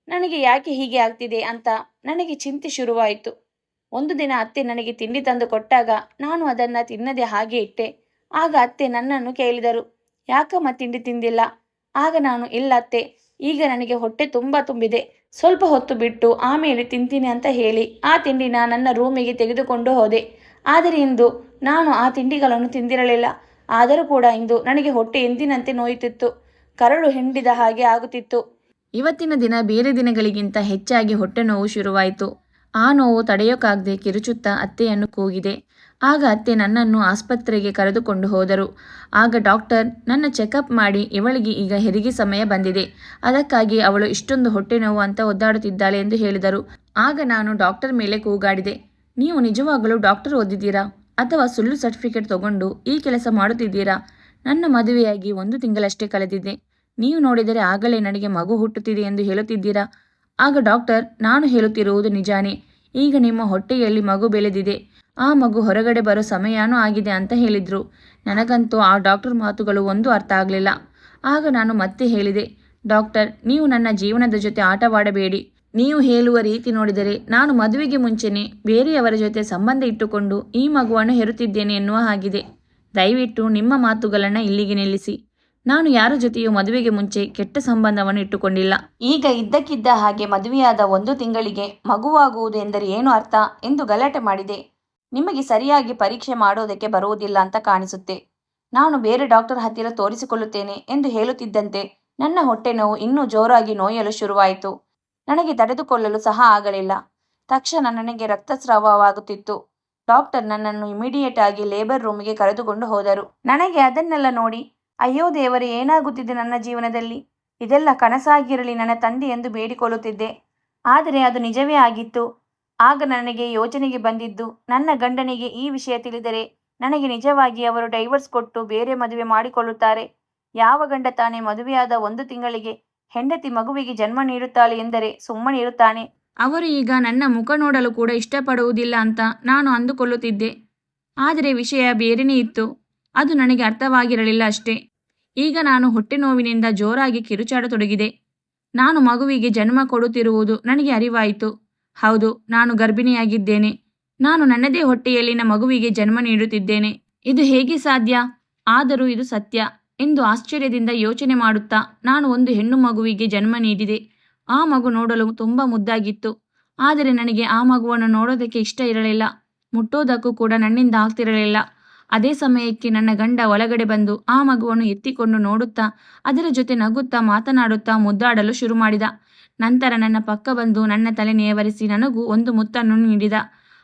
ನನಗೆ ಯಾಕೆ ಹೀಗೆ ಆಗ್ತಿದೆ ಅಂತ ನನಗೆ ಚಿಂತೆ ಶುರುವಾಯಿತು. ಒಂದು ದಿನ ಅತ್ತೆ ನನಗೆ ತಿಂಡಿ ತಂದು ಕೊಟ್ಟಾಗ ನಾನು ಅದನ್ನು ತಿನ್ನದೆ ಹಾಗೆ ಇಟ್ಟೆ. ಆಗ ಅತ್ತೆ ನನ್ನನ್ನು ಕೇಳಿದರು, ಯಾಕಮ್ಮ ತಿಂಡಿ ತಿಂದಿಲ್ಲ? ಆಗ ನಾನು, ಇಲ್ಲ ಅತ್ತೆ ಈಗ ನನಗೆ ಹೊಟ್ಟೆ ತುಂಬ ತುಂಬಿದೆ. ಸ್ವಲ್ಪ ಹೊತ್ತು ಬಿಟ್ಟು ಆಮೇಲೆ ತಿಂತೀನಿ ಅಂತ ಹೇಳಿ ಆ ತಿಂಡಿನ ನನ್ನ ರೂಮಿಗೆ ತೆಗೆದುಕೊಂಡು ಹೋದೆ. ಆದರೆ ಇಂದು ನಾನು ಆ ತಿಂಡಿಗಳನ್ನು ತಿಂದಿರಲಿಲ್ಲ. ಆದರೂ ಕೂಡ ಇಂದು ನನಗೆ ಹೊಟ್ಟೆ ಎಂದಿನಂತೆ ನೋಯುತ್ತಿತ್ತು. ಕರಳು ಹಿಂಡಿದ ಹಾಗೆ ಆಗುತ್ತಿತ್ತು. ಇವತ್ತಿನ ದಿನ ಬೇರೆ ದಿನಗಳಿಗಿಂತ ಹೆಚ್ಚಾಗಿ ಹೊಟ್ಟೆ ನೋವು ಶುರುವಾಯಿತು. ಆ ನೋವು ತಡೆಯೋಕ್ಕಾಗದೆ ಕಿರುಚುತ್ತಾ ಅತ್ತೆಯನ್ನು ಕೂಗಿದೆ. ಆಗ ಅತ್ತೆ ನನ್ನನ್ನು ಆಸ್ಪತ್ರೆಗೆ ಕರೆದುಕೊಂಡು ಹೋದರು. ಆಗ ಡಾಕ್ಟರ್ ನನ್ನ ಚೆಕಪ್ ಮಾಡಿ ಇವಳಿಗೆ ಈಗ ಹೆರಿಗೆ ಸಮಯ ಬಂದಿದೆ. ಅದಕ್ಕಾಗಿ ಅವಳು ಇಷ್ಟೊಂದು ಹೊಟ್ಟೆ ನೋವು ಅಂತ ಒದ್ದಾಡುತ್ತಿದ್ದಾಳೆ ಎಂದು ಹೇಳಿದರು. ಆಗ ನಾನು ಡಾಕ್ಟರ್ ಮೇಲೆ ಕೂಗಾಡಿದೆ. ನೀವು ನಿಜವಾಗಲೂ ಡಾಕ್ಟರ್ ಓದಿದ್ದೀರಾ? ಅಥವಾ ಸುಳ್ಳು ಸರ್ಟಿಫಿಕೇಟ್ ತಗೊಂಡು ಈ ಕೆಲಸ ಮಾಡುತ್ತಿದ್ದೀರಾ? ನನ್ನ ಮದುವೆಯಾಗಿ ಒಂದು ತಿಂಗಳಷ್ಟೇ ಕಳೆದಿದೆ. ನೀವು ನೋಡಿದರೆ ಆಗಲೇ ನನಗೆ ಮಗು ಹುಟ್ಟುತ್ತಿದೆ ಎಂದು ಹೇಳುತ್ತಿದ್ದೀರಾ? ಆಗ ಡಾಕ್ಟರ್, ನಾನು ಹೇಳುತ್ತಿರುವುದು ನಿಜಾನೇ. ಈಗ ನಿಮ್ಮ ಹೊಟ್ಟೆಯಲ್ಲಿ ಮಗು ಬೆಳೆದಿದೆ. ಆ ಮಗು ಹೊರಗಡೆ ಬರೋ ಸಮಯನೂ ಆಗಿದೆ ಅಂತ ಹೇಳಿದ್ರು. ನನಗಂತೂ ಆ ಡಾಕ್ಟರ್ ಮಾತುಗಳು ಒಂದು ಅರ್ಥ ಆಗಲಿಲ್ಲ. ಆಗ ನಾನು ಮತ್ತೆ ಹೇಳಿದೆ, ಡಾಕ್ಟರ್, ನೀವು ನನ್ನ ಜೀವನದ ಜೊತೆ ಆಟವಾಡಬೇಡಿ. ನೀವು ಹೇಳುವ ರೀತಿ ನೋಡಿದರೆ ನಾನು ಮದುವೆಗೆ ಮುಂಚೆನೆ ಬೇರೆಯವರ ಜೊತೆ ಸಂಬಂಧ ಇಟ್ಟುಕೊಂಡು ಈ ಮಗುವನ್ನು ಹೆರುತ್ತಿದ್ದೇನೆ ಎನ್ನುವ ಹಾಗಿದೆ. ದಯವಿಟ್ಟು ನಿಮ್ಮ ಮಾತುಗಳನ್ನು ಇಲ್ಲಿಗೆ ನಿಲ್ಲಿಸಿ. ನಾನು ಯಾರ ಜೊತೆಯೂ ಮದುವೆಗೆ ಮುಂಚೆ ಕೆಟ್ಟ ಸಂಬಂಧವನ್ನು ಇಟ್ಟುಕೊಂಡಿಲ್ಲ. ಈಗ ಇದ್ದಕ್ಕಿದ್ದ ಹಾಗೆ ಮದುವೆಯಾದ ಒಂದು ತಿಂಗಳಿಗೆ ಮಗುವಾಗುವುದು ಎಂದರೆ ಏನು ಅರ್ಥ? ಎಂದು ಗಲಾಟೆ ಮಾಡಿದೆ. ನಿಮಗೆ ಸರಿಯಾಗಿ ಪರೀಕ್ಷೆ ಮಾಡೋದಕ್ಕೆ ಬರುವುದಿಲ್ಲ ಅಂತ ಕಾಣಿಸುತ್ತೆ. ನಾನು ಬೇರೆ ಡಾಕ್ಟರ್ ಹತ್ತಿರ ತೋರಿಸಿಕೊಳ್ಳುತ್ತೇನೆ ಎಂದು ಹೇಳುತ್ತಿದ್ದಂತೆ ನನ್ನ ಹೊಟ್ಟೆ ನೋವು ಇನ್ನೂ ಜೋರಾಗಿ ನೋಯಲು ಶುರುವಾಯಿತು. ನನಗೆ ತಡೆದುಕೊಳ್ಳಲು ಸಹ ಆಗಲಿಲ್ಲ. ತಕ್ಷಣ ನನಗೆ ರಕ್ತಸ್ರಾವವಾಗುತ್ತಿತ್ತು. ಡಾಕ್ಟರ್ ನನ್ನನ್ನು ಇಮಿಡಿಯೇಟ್ ಆಗಿ ಲೇಬರ್ ರೂಮಿಗೆ ಕರೆದುಕೊಂಡು ಹೋದರು. ನನಗೆ ಅದನ್ನೆಲ್ಲ ನೋಡಿ, ಅಯ್ಯೋ ದೇವರೇ, ಏನಾಗುತ್ತಿದೆ ನನ್ನ ಜೀವನದಲ್ಲಿ? ಇದೆಲ್ಲ ಕನಸಾಗಿರಲಿ, ನನ್ನ ತಂದೆ ಎಂದು ಬೇಡಿಕೊಳ್ಳುತ್ತಿದ್ದೆ. ಆದರೆ ಅದು ನಿಜವೇ ಆಗಿತ್ತು. ಆಗ ನನಗೆ ಯೋಚನೆಗೆ ಬಂದಿದ್ದು, ನನ್ನ ಗಂಡನಿಗೆ ಈ ವಿಷಯ ತಿಳಿದರೆ ನನಗೆ ನಿಜವಾಗಿ ಅವರು ಡೈವರ್ಸ್ ಕೊಟ್ಟು ಬೇರೆ ಮದುವೆ ಮಾಡಿಕೊಳ್ಳುತ್ತಾರೆ. ಯಾವ ಗಂಡ ತಾನೇ ಮದುವೆಯಾದ ಒಂದು ತಿಂಗಳಿಗೆ ಹೆಂಡತಿ ಮಗುವಿಗೆ ಜನ್ಮ ನೀಡುತ್ತಾಳೆ ಎಂದರೆ ಸುಮ್ಮನಿರುತ್ತಾನೆ ಅವರು ಈಗ ನನ್ನ ಮುಖ ನೋಡಲು ಕೂಡ ಇಷ್ಟಪಡುವುದಿಲ್ಲ ಅಂತ ನಾನು ಅಂದುಕೊಳ್ಳುತ್ತಿದ್ದೆ. ಆದರೆ ವಿಷಯ ಬೇರೆನೇ ಇತ್ತು. ಅದು ನನಗೆ ಅರ್ಥವಾಗಿರಲಿಲ್ಲ ಅಷ್ಟೇ. ಈಗ ನಾನು ಹೊಟ್ಟೆ ನೋವಿನಿಂದ ಜೋರಾಗಿ ಕಿರುಚಾಡತೊಡಗಿದೆ. ನಾನು ಮಗುವಿಗೆ ಜನ್ಮ ಕೊಡುತ್ತಿರುವುದು ನನಗೆ ಅರಿವಾಯಿತು. ಹೌದು, ನಾನು ಗರ್ಭಿಣಿಯಾಗಿದ್ದೇನೆ. ನಾನು ನನ್ನದೇ ಹೊಟ್ಟೆಯಲ್ಲಿನ ಮಗುವಿಗೆ ಜನ್ಮ ನೀಡುತ್ತಿದ್ದೇನೆ. ಇದು ಹೇಗೆ ಸಾಧ್ಯ? ಆದರೂ ಇದು ಸತ್ಯ ಎಂದು ಆಶ್ಚರ್ಯದಿಂದ ಯೋಚನೆ ಮಾಡುತ್ತಾ ನಾನು ಒಂದು ಹೆಣ್ಣು ಮಗುವಿಗೆ ಜನ್ಮ ನೀಡಿದೆ. ಆ ಮಗು ನೋಡಲು ತುಂಬ ಮುದ್ದಾಗಿತ್ತು. ಆದರೆ ನನಗೆ ಆ ಮಗುವನ್ನು ನೋಡೋದಕ್ಕೆ ಇಷ್ಟ ಇರಲಿಲ್ಲ. ಮುಟ್ಟೋದಕ್ಕೂ ಕೂಡ ನನ್ನಿಂದ ಆಗ್ತಿರಲಿಲ್ಲ. ಅದೇ ಸಮಯಕ್ಕೆ ನನ್ನ ಗಂಡ ಒಳಗಡೆ ಬಂದು ಆ ಮಗುವನ್ನು ಎತ್ತಿಕೊಂಡು ನೋಡುತ್ತಾ ಅದರ ಜೊತೆ ನಗುತ್ತಾ ಮಾತನಾಡುತ್ತಾ ಮುದ್ದಾಡಲು ಶುರು ಮಾಡಿದ. ನಂತರ ನನ್ನ ಪಕ್ಕ ಬಂದು ನನ್ನ ತಲೆ ನೇವರಿಸಿ ನನಗೂ ಒಂದು ಮುತ್ತನ್ನು ನೀಡಿದ.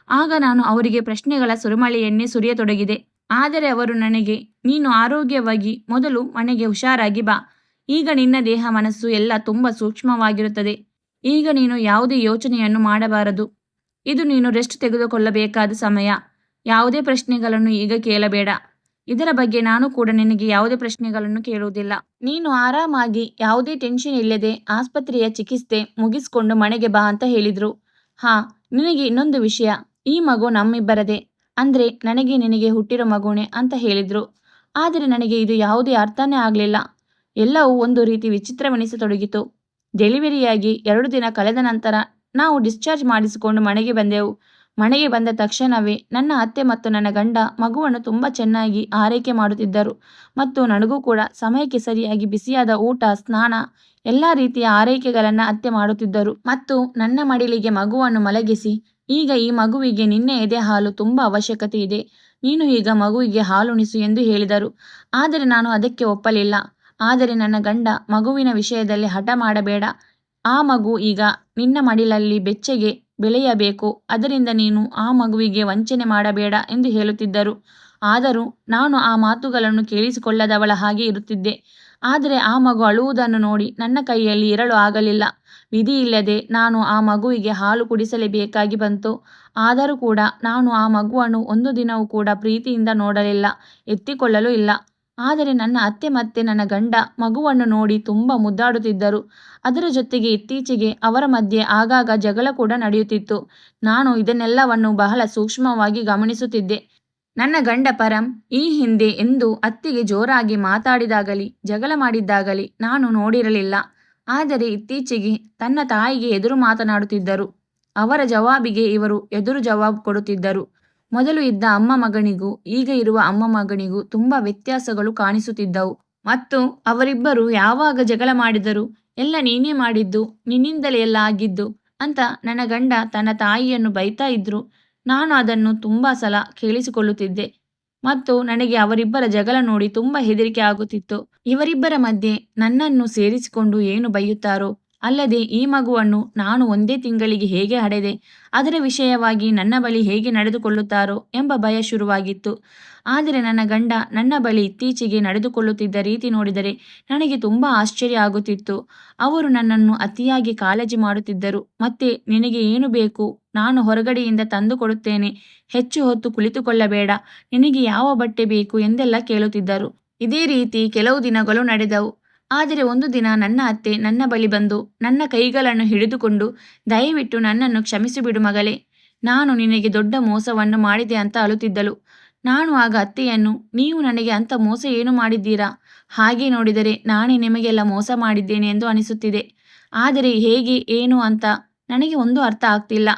ಆಗ ನಾನು ಅವರಿಗೆ ಪ್ರಶ್ನೆಗಳ ಸುರಿಮಳೆಯನ್ನೇ ಸುರಿಯತೊಡಗಿದೆ. ಆದರೆ ಅವರು ನನಗೆ, ನೀನು ಆರೋಗ್ಯವಾಗಿ ಮೊದಲು ಮನೆಗೆ ಹುಷಾರಾಗಿ ಬಾ. ಈಗ ನಿನ್ನ ದೇಹ ಮನಸ್ಸು ಎಲ್ಲ ತುಂಬ ಸೂಕ್ಷ್ಮವಾಗಿರುತ್ತದೆ. ಈಗ ನೀನು ಯಾವುದೇ ಯೋಚನೆಯನ್ನು ಮಾಡಬಾರದು. ಇದು ನೀನು ರೆಸ್ಟ್ ತೆಗೆದುಕೊಳ್ಳಬೇಕಾದ ಸಮಯ. ಯಾವುದೇ ಪ್ರಶ್ನೆಗಳನ್ನು ಈಗ ಕೇಳಬೇಡ. ಇದರ ಬಗ್ಗೆ ನಾನು ಕೂಡ ನಿನಗೆ ಯಾವುದೇ ಪ್ರಶ್ನೆಗಳನ್ನು ಕೇಳುವುದಿಲ್ಲ. ನೀನು ಆರಾಮಾಗಿ ಯಾವುದೇ ಟೆನ್ಷನ್ ಇಲ್ಲದೆ ಆಸ್ಪತ್ರೆಯ ಚಿಕಿತ್ಸೆ ಮುಗಿಸ್ಕೊಂಡು ಮನೆಗೆ ಬಾ ಅಂತ ಹೇಳಿದ್ರು. ಹಾ, ನಿನಗೆ ಇನ್ನೊಂದು ವಿಷಯ. ಈ ಮಗು ನಮ್ಮಿಬ್ಬರದೆ. ಅಂದ್ರೆ ನನಗೆ ನಿನಗೆ ಹುಟ್ಟಿರೋ ಮಗುನೇ ಅಂತ ಹೇಳಿದ್ರು. ಆದರೆ ನನಗೆ ಇದು ಯಾವುದೇ ಅರ್ಥನೇ ಆಗಲಿಲ್ಲ. ಎಲ್ಲವೂ ಒಂದು ರೀತಿ ವಿಚಿತ್ರವೆನಿಸತೊಡಗಿತು. ಡೆಲಿವರಿಯಾಗಿ ಎರಡು ದಿನ ಕಳೆದ ನಂತರ ನಾವು ಡಿಸ್ಚಾರ್ಜ್ ಮಾಡಿಸಿಕೊಂಡು ಮನೆಗೆ ಬಂದೆವು. ಮನೆಗೆ ಬಂದ ತಕ್ಷಣವೇ ನನ್ನ ಅತ್ತೆ ಮತ್ತು ನನ್ನ ಗಂಡ ಮಗುವನ್ನು ತುಂಬ ಚೆನ್ನಾಗಿ ಆರೈಕೆ ಮಾಡುತ್ತಿದ್ದರು. ಮತ್ತು ನನಗೂ ಕೂಡ ಸಮಯಕ್ಕೆ ಸರಿಯಾಗಿ ಬಿಸಿಯಾದ ಊಟ, ಸ್ನಾನ, ಎಲ್ಲ ರೀತಿಯ ಆರೈಕೆಗಳನ್ನು ಅತ್ತೆ ಮಾಡುತ್ತಿದ್ದರು. ಮತ್ತು ನನ್ನ ಮಡಿಲಿಗೆ ಮಗುವನ್ನು ಮಲಗಿಸಿ, ಈಗ ಈ ಮಗುವಿಗೆ ನಿನ್ನೆ ಎದೆ ಹಾಲು ತುಂಬ ಅವಶ್ಯಕತೆ ಇದೆ. ನೀನು ಈಗ ಮಗುವಿಗೆ ಹಾಲುಣಿಸು ಎಂದು ಹೇಳಿದರು. ಆದರೆ ನಾನು ಅದಕ್ಕೆ ಒಪ್ಪಲಿಲ್ಲ. ಆದರೆ ನನ್ನ ಗಂಡ ಮಗುವಿನ ವಿಷಯದಲ್ಲಿ ಹಠ ಮಾಡಬೇಡ. ಆ ಮಗು ಈಗ ನಿನ್ನ ಮಡಿಲಲ್ಲಿ ಬೆಚ್ಚಗೆ ಬೆಳೆಯಬೇಕು. ಅದರಿಂದ ನೀನು ಆ ಮಗುವಿಗೆ ವಂಚನೆ ಮಾಡಬೇಡ ಎಂದು ಹೇಳುತ್ತಿದ್ದರು. ಆದರೂ ನಾನು ಆ ಮಾತುಗಳನ್ನು ಕೇಳಿಸಿಕೊಳ್ಳದವಳ ಹಾಗೆ ಇರುತ್ತಿದ್ದೆ. ಆದರೆ ಆ ಮಗು ಅಳುವುದನ್ನು ನೋಡಿ ನನ್ನ ಕೈಯಲ್ಲಿ ಇರಲು ಆಗಲಿಲ್ಲ. ವಿಧಿ ಇಲ್ಲದೆ ನಾನು ಆ ಮಗುವಿಗೆ ಹಾಲು ಕುಡಿಸಲೇಬೇಕಾಗಿ ಬಂತು. ಆದರೂ ಕೂಡ ನಾನು ಆ ಮಗುವನ್ನು ಒಂದು ದಿನವೂ ಕೂಡ ಪ್ರೀತಿಯಿಂದ ನೋಡಲಿಲ್ಲ, ಎತ್ತಿಕೊಳ್ಳಲು ಇಲ್ಲ. ಆದರೆ ನನ್ನ ಅತ್ತೆ ಮತ್ತೆ ನನ್ನ ಗಂಡ ಮಗುವನ್ನು ನೋಡಿ ತುಂಬ ಮುದ್ದಾಡುತ್ತಿದ್ದರು. ಅದರ ಜೊತೆಗೆ ಇತ್ತೀಚೆಗೆ ಅವರ ಮಧ್ಯೆ ಆಗಾಗ ಜಗಳ ಕೂಡ ನಡೆಯುತ್ತಿತ್ತು. ನಾನು ಇದನ್ನೆಲ್ಲವನ್ನು ಬಹಳ ಸೂಕ್ಷ್ಮವಾಗಿ ಗಮನಿಸುತ್ತಿದ್ದೆ. ನನ್ನ ಗಂಡ ಪರಂ, ಈ ಹಿಂದೆ ಎಂದು ಅತ್ತಿಗೆ ಜೋರಾಗಿ ಮಾತಾಡಿದಾಗಲಿ, ಜಗಳ ಮಾಡಿದ್ದಾಗಲಿ ನಾನು ನೋಡಿರಲಿಲ್ಲ. ಆದರೆ ಇತ್ತೀಚೆಗೆ ತನ್ನ ತಾಯಿಗೆ ಎದುರು ಮಾತನಾಡುತ್ತಿದ್ದರು. ಅವರ ಜವಾಬಿಗೆ ಇವರು ಎದುರು ಜವಾಬು ಕೊಡುತ್ತಿದ್ದರು. ಮೊದಲು ಇದ್ದ ಅಮ್ಮ ಮಗನಿಗೂ, ಈಗ ಇರುವ ಅಮ್ಮ ಮಗನಿಗೂ ತುಂಬಾ ವ್ಯತ್ಯಾಸಗಳು ಕಾಣಿಸುತ್ತಿದ್ದವು. ಮತ್ತು ಅವರಿಬ್ಬರು ಯಾವಾಗ ಜಗಳ ಮಾಡಿದರೂ? ಎಲ್ಲ ನೀನೇ ಮಾಡಿದ್ದು, ನಿನ್ನಿಂದಲೇ ಎಲ್ಲ ಆಗಿದ್ದು ಅಂತ ನನ್ನ ಗಂಡ ತನ್ನ ತಾಯಿಯನ್ನು ಬೈತಾ ಇದ್ರು. ನಾನು ಅದನ್ನು ತುಂಬಾ ಸಲ ಕೇಳಿಸಿಕೊಳ್ಳುತ್ತಿದ್ದೆ. ಮತ್ತು ನನಗೆ ಅವರಿಬ್ಬರ ಜಗಳ ನೋಡಿ ತುಂಬಾ ಹೆದರಿಕೆ ಆಗುತ್ತಿತ್ತು. ಇವರಿಬ್ಬರ ಮಧ್ಯೆ ನನ್ನನ್ನು ಸೇರಿಸಿಕೊಂಡು ಏನು ಬೈಯುತ್ತಾರೋ? ಅಲ್ಲದೆ ಈ ಮಗುವನ್ನು ನಾನು ಒಂದೇ ತಿಂಗಳಿಗೆ ಹೇಗೆ ಹಡೆದೆ? ಅದರ ವಿಷಯವಾಗಿ ನನ್ನ ಬಳಿ ಹೇಗೆ ನಡೆದುಕೊಳ್ಳುತ್ತಾರೋ ಎಂಬ ಭಯ ಶುರುವಾಗಿತ್ತು. ಆದರೆ ನನ್ನ ಗಂಡ ನನ್ನ ಬಳಿ ಇತ್ತೀಚೆಗೆ ನಡೆದುಕೊಳ್ಳುತ್ತಿದ್ದ ರೀತಿ ನೋಡಿದರೆ ನನಗೆ ತುಂಬ ಆಶ್ಚರ್ಯ ಆಗುತ್ತಿತ್ತು. ಅವರು ನನ್ನನ್ನು ಅತಿಯಾಗಿ ಕಾಳಜಿ ಮಾಡುತ್ತಿದ್ದರು. ಮತ್ತೆ ನಿನಗೆ ಏನು ಬೇಕು? ನಾನು ಹೊರಗಡೆಯಿಂದ ತಂದು ಕೊಡುತ್ತೇನೆ. ಹೆಚ್ಚು ಹೊತ್ತು ಕುಳಿತುಕೊಳ್ಳಬೇಡ. ನಿನಗೆ ಯಾವ ಬಟ್ಟೆ ಬೇಕು? ಎಂದೆಲ್ಲ ಕೇಳುತ್ತಿದ್ದರು. ಇದೇ ರೀತಿ ಕೆಲವು ದಿನಗಳು ನಡೆದವು. ಆದರೆ ಒಂದು ದಿನ ನನ್ನ ಅತ್ತೆ ನನ್ನ ಬಳಿ ಬಂದು ನನ್ನ ಕೈಗಳನ್ನು ಹಿಡಿದುಕೊಂಡು, ದಯವಿಟ್ಟು ನನ್ನನ್ನು ಕ್ಷಮಿಸಿಬಿಡು ಮಗಳೇ. ನಾನು ನಿನಗೆ ದೊಡ್ಡ ಮೋಸವನ್ನು ಮಾಡಿದೆ ಅಂತ ಅಳುತ್ತಿದ್ದಳು. ನಾನು ಆಗ ಅತ್ತೆಯನ್ನು, ನೀವು ನನಗೆ ಅಂಥ ಮೋಸ ಏನು ಮಾಡಿದ್ದೀರಾ? ಹಾಗೆ ನೋಡಿದರೆ ನಾನೇ ನಿಮಗೆಲ್ಲ ಮೋಸ ಮಾಡಿದ್ದೇನೆ ಎಂದು ಅನಿಸುತ್ತಿದೆ. ಆದರೆ ಹೇಗೆ, ಏನು ಅಂತ ನನಗೆ ಒಂದು ಅರ್ಥ ಆಗ್ತಿಲ್ಲ.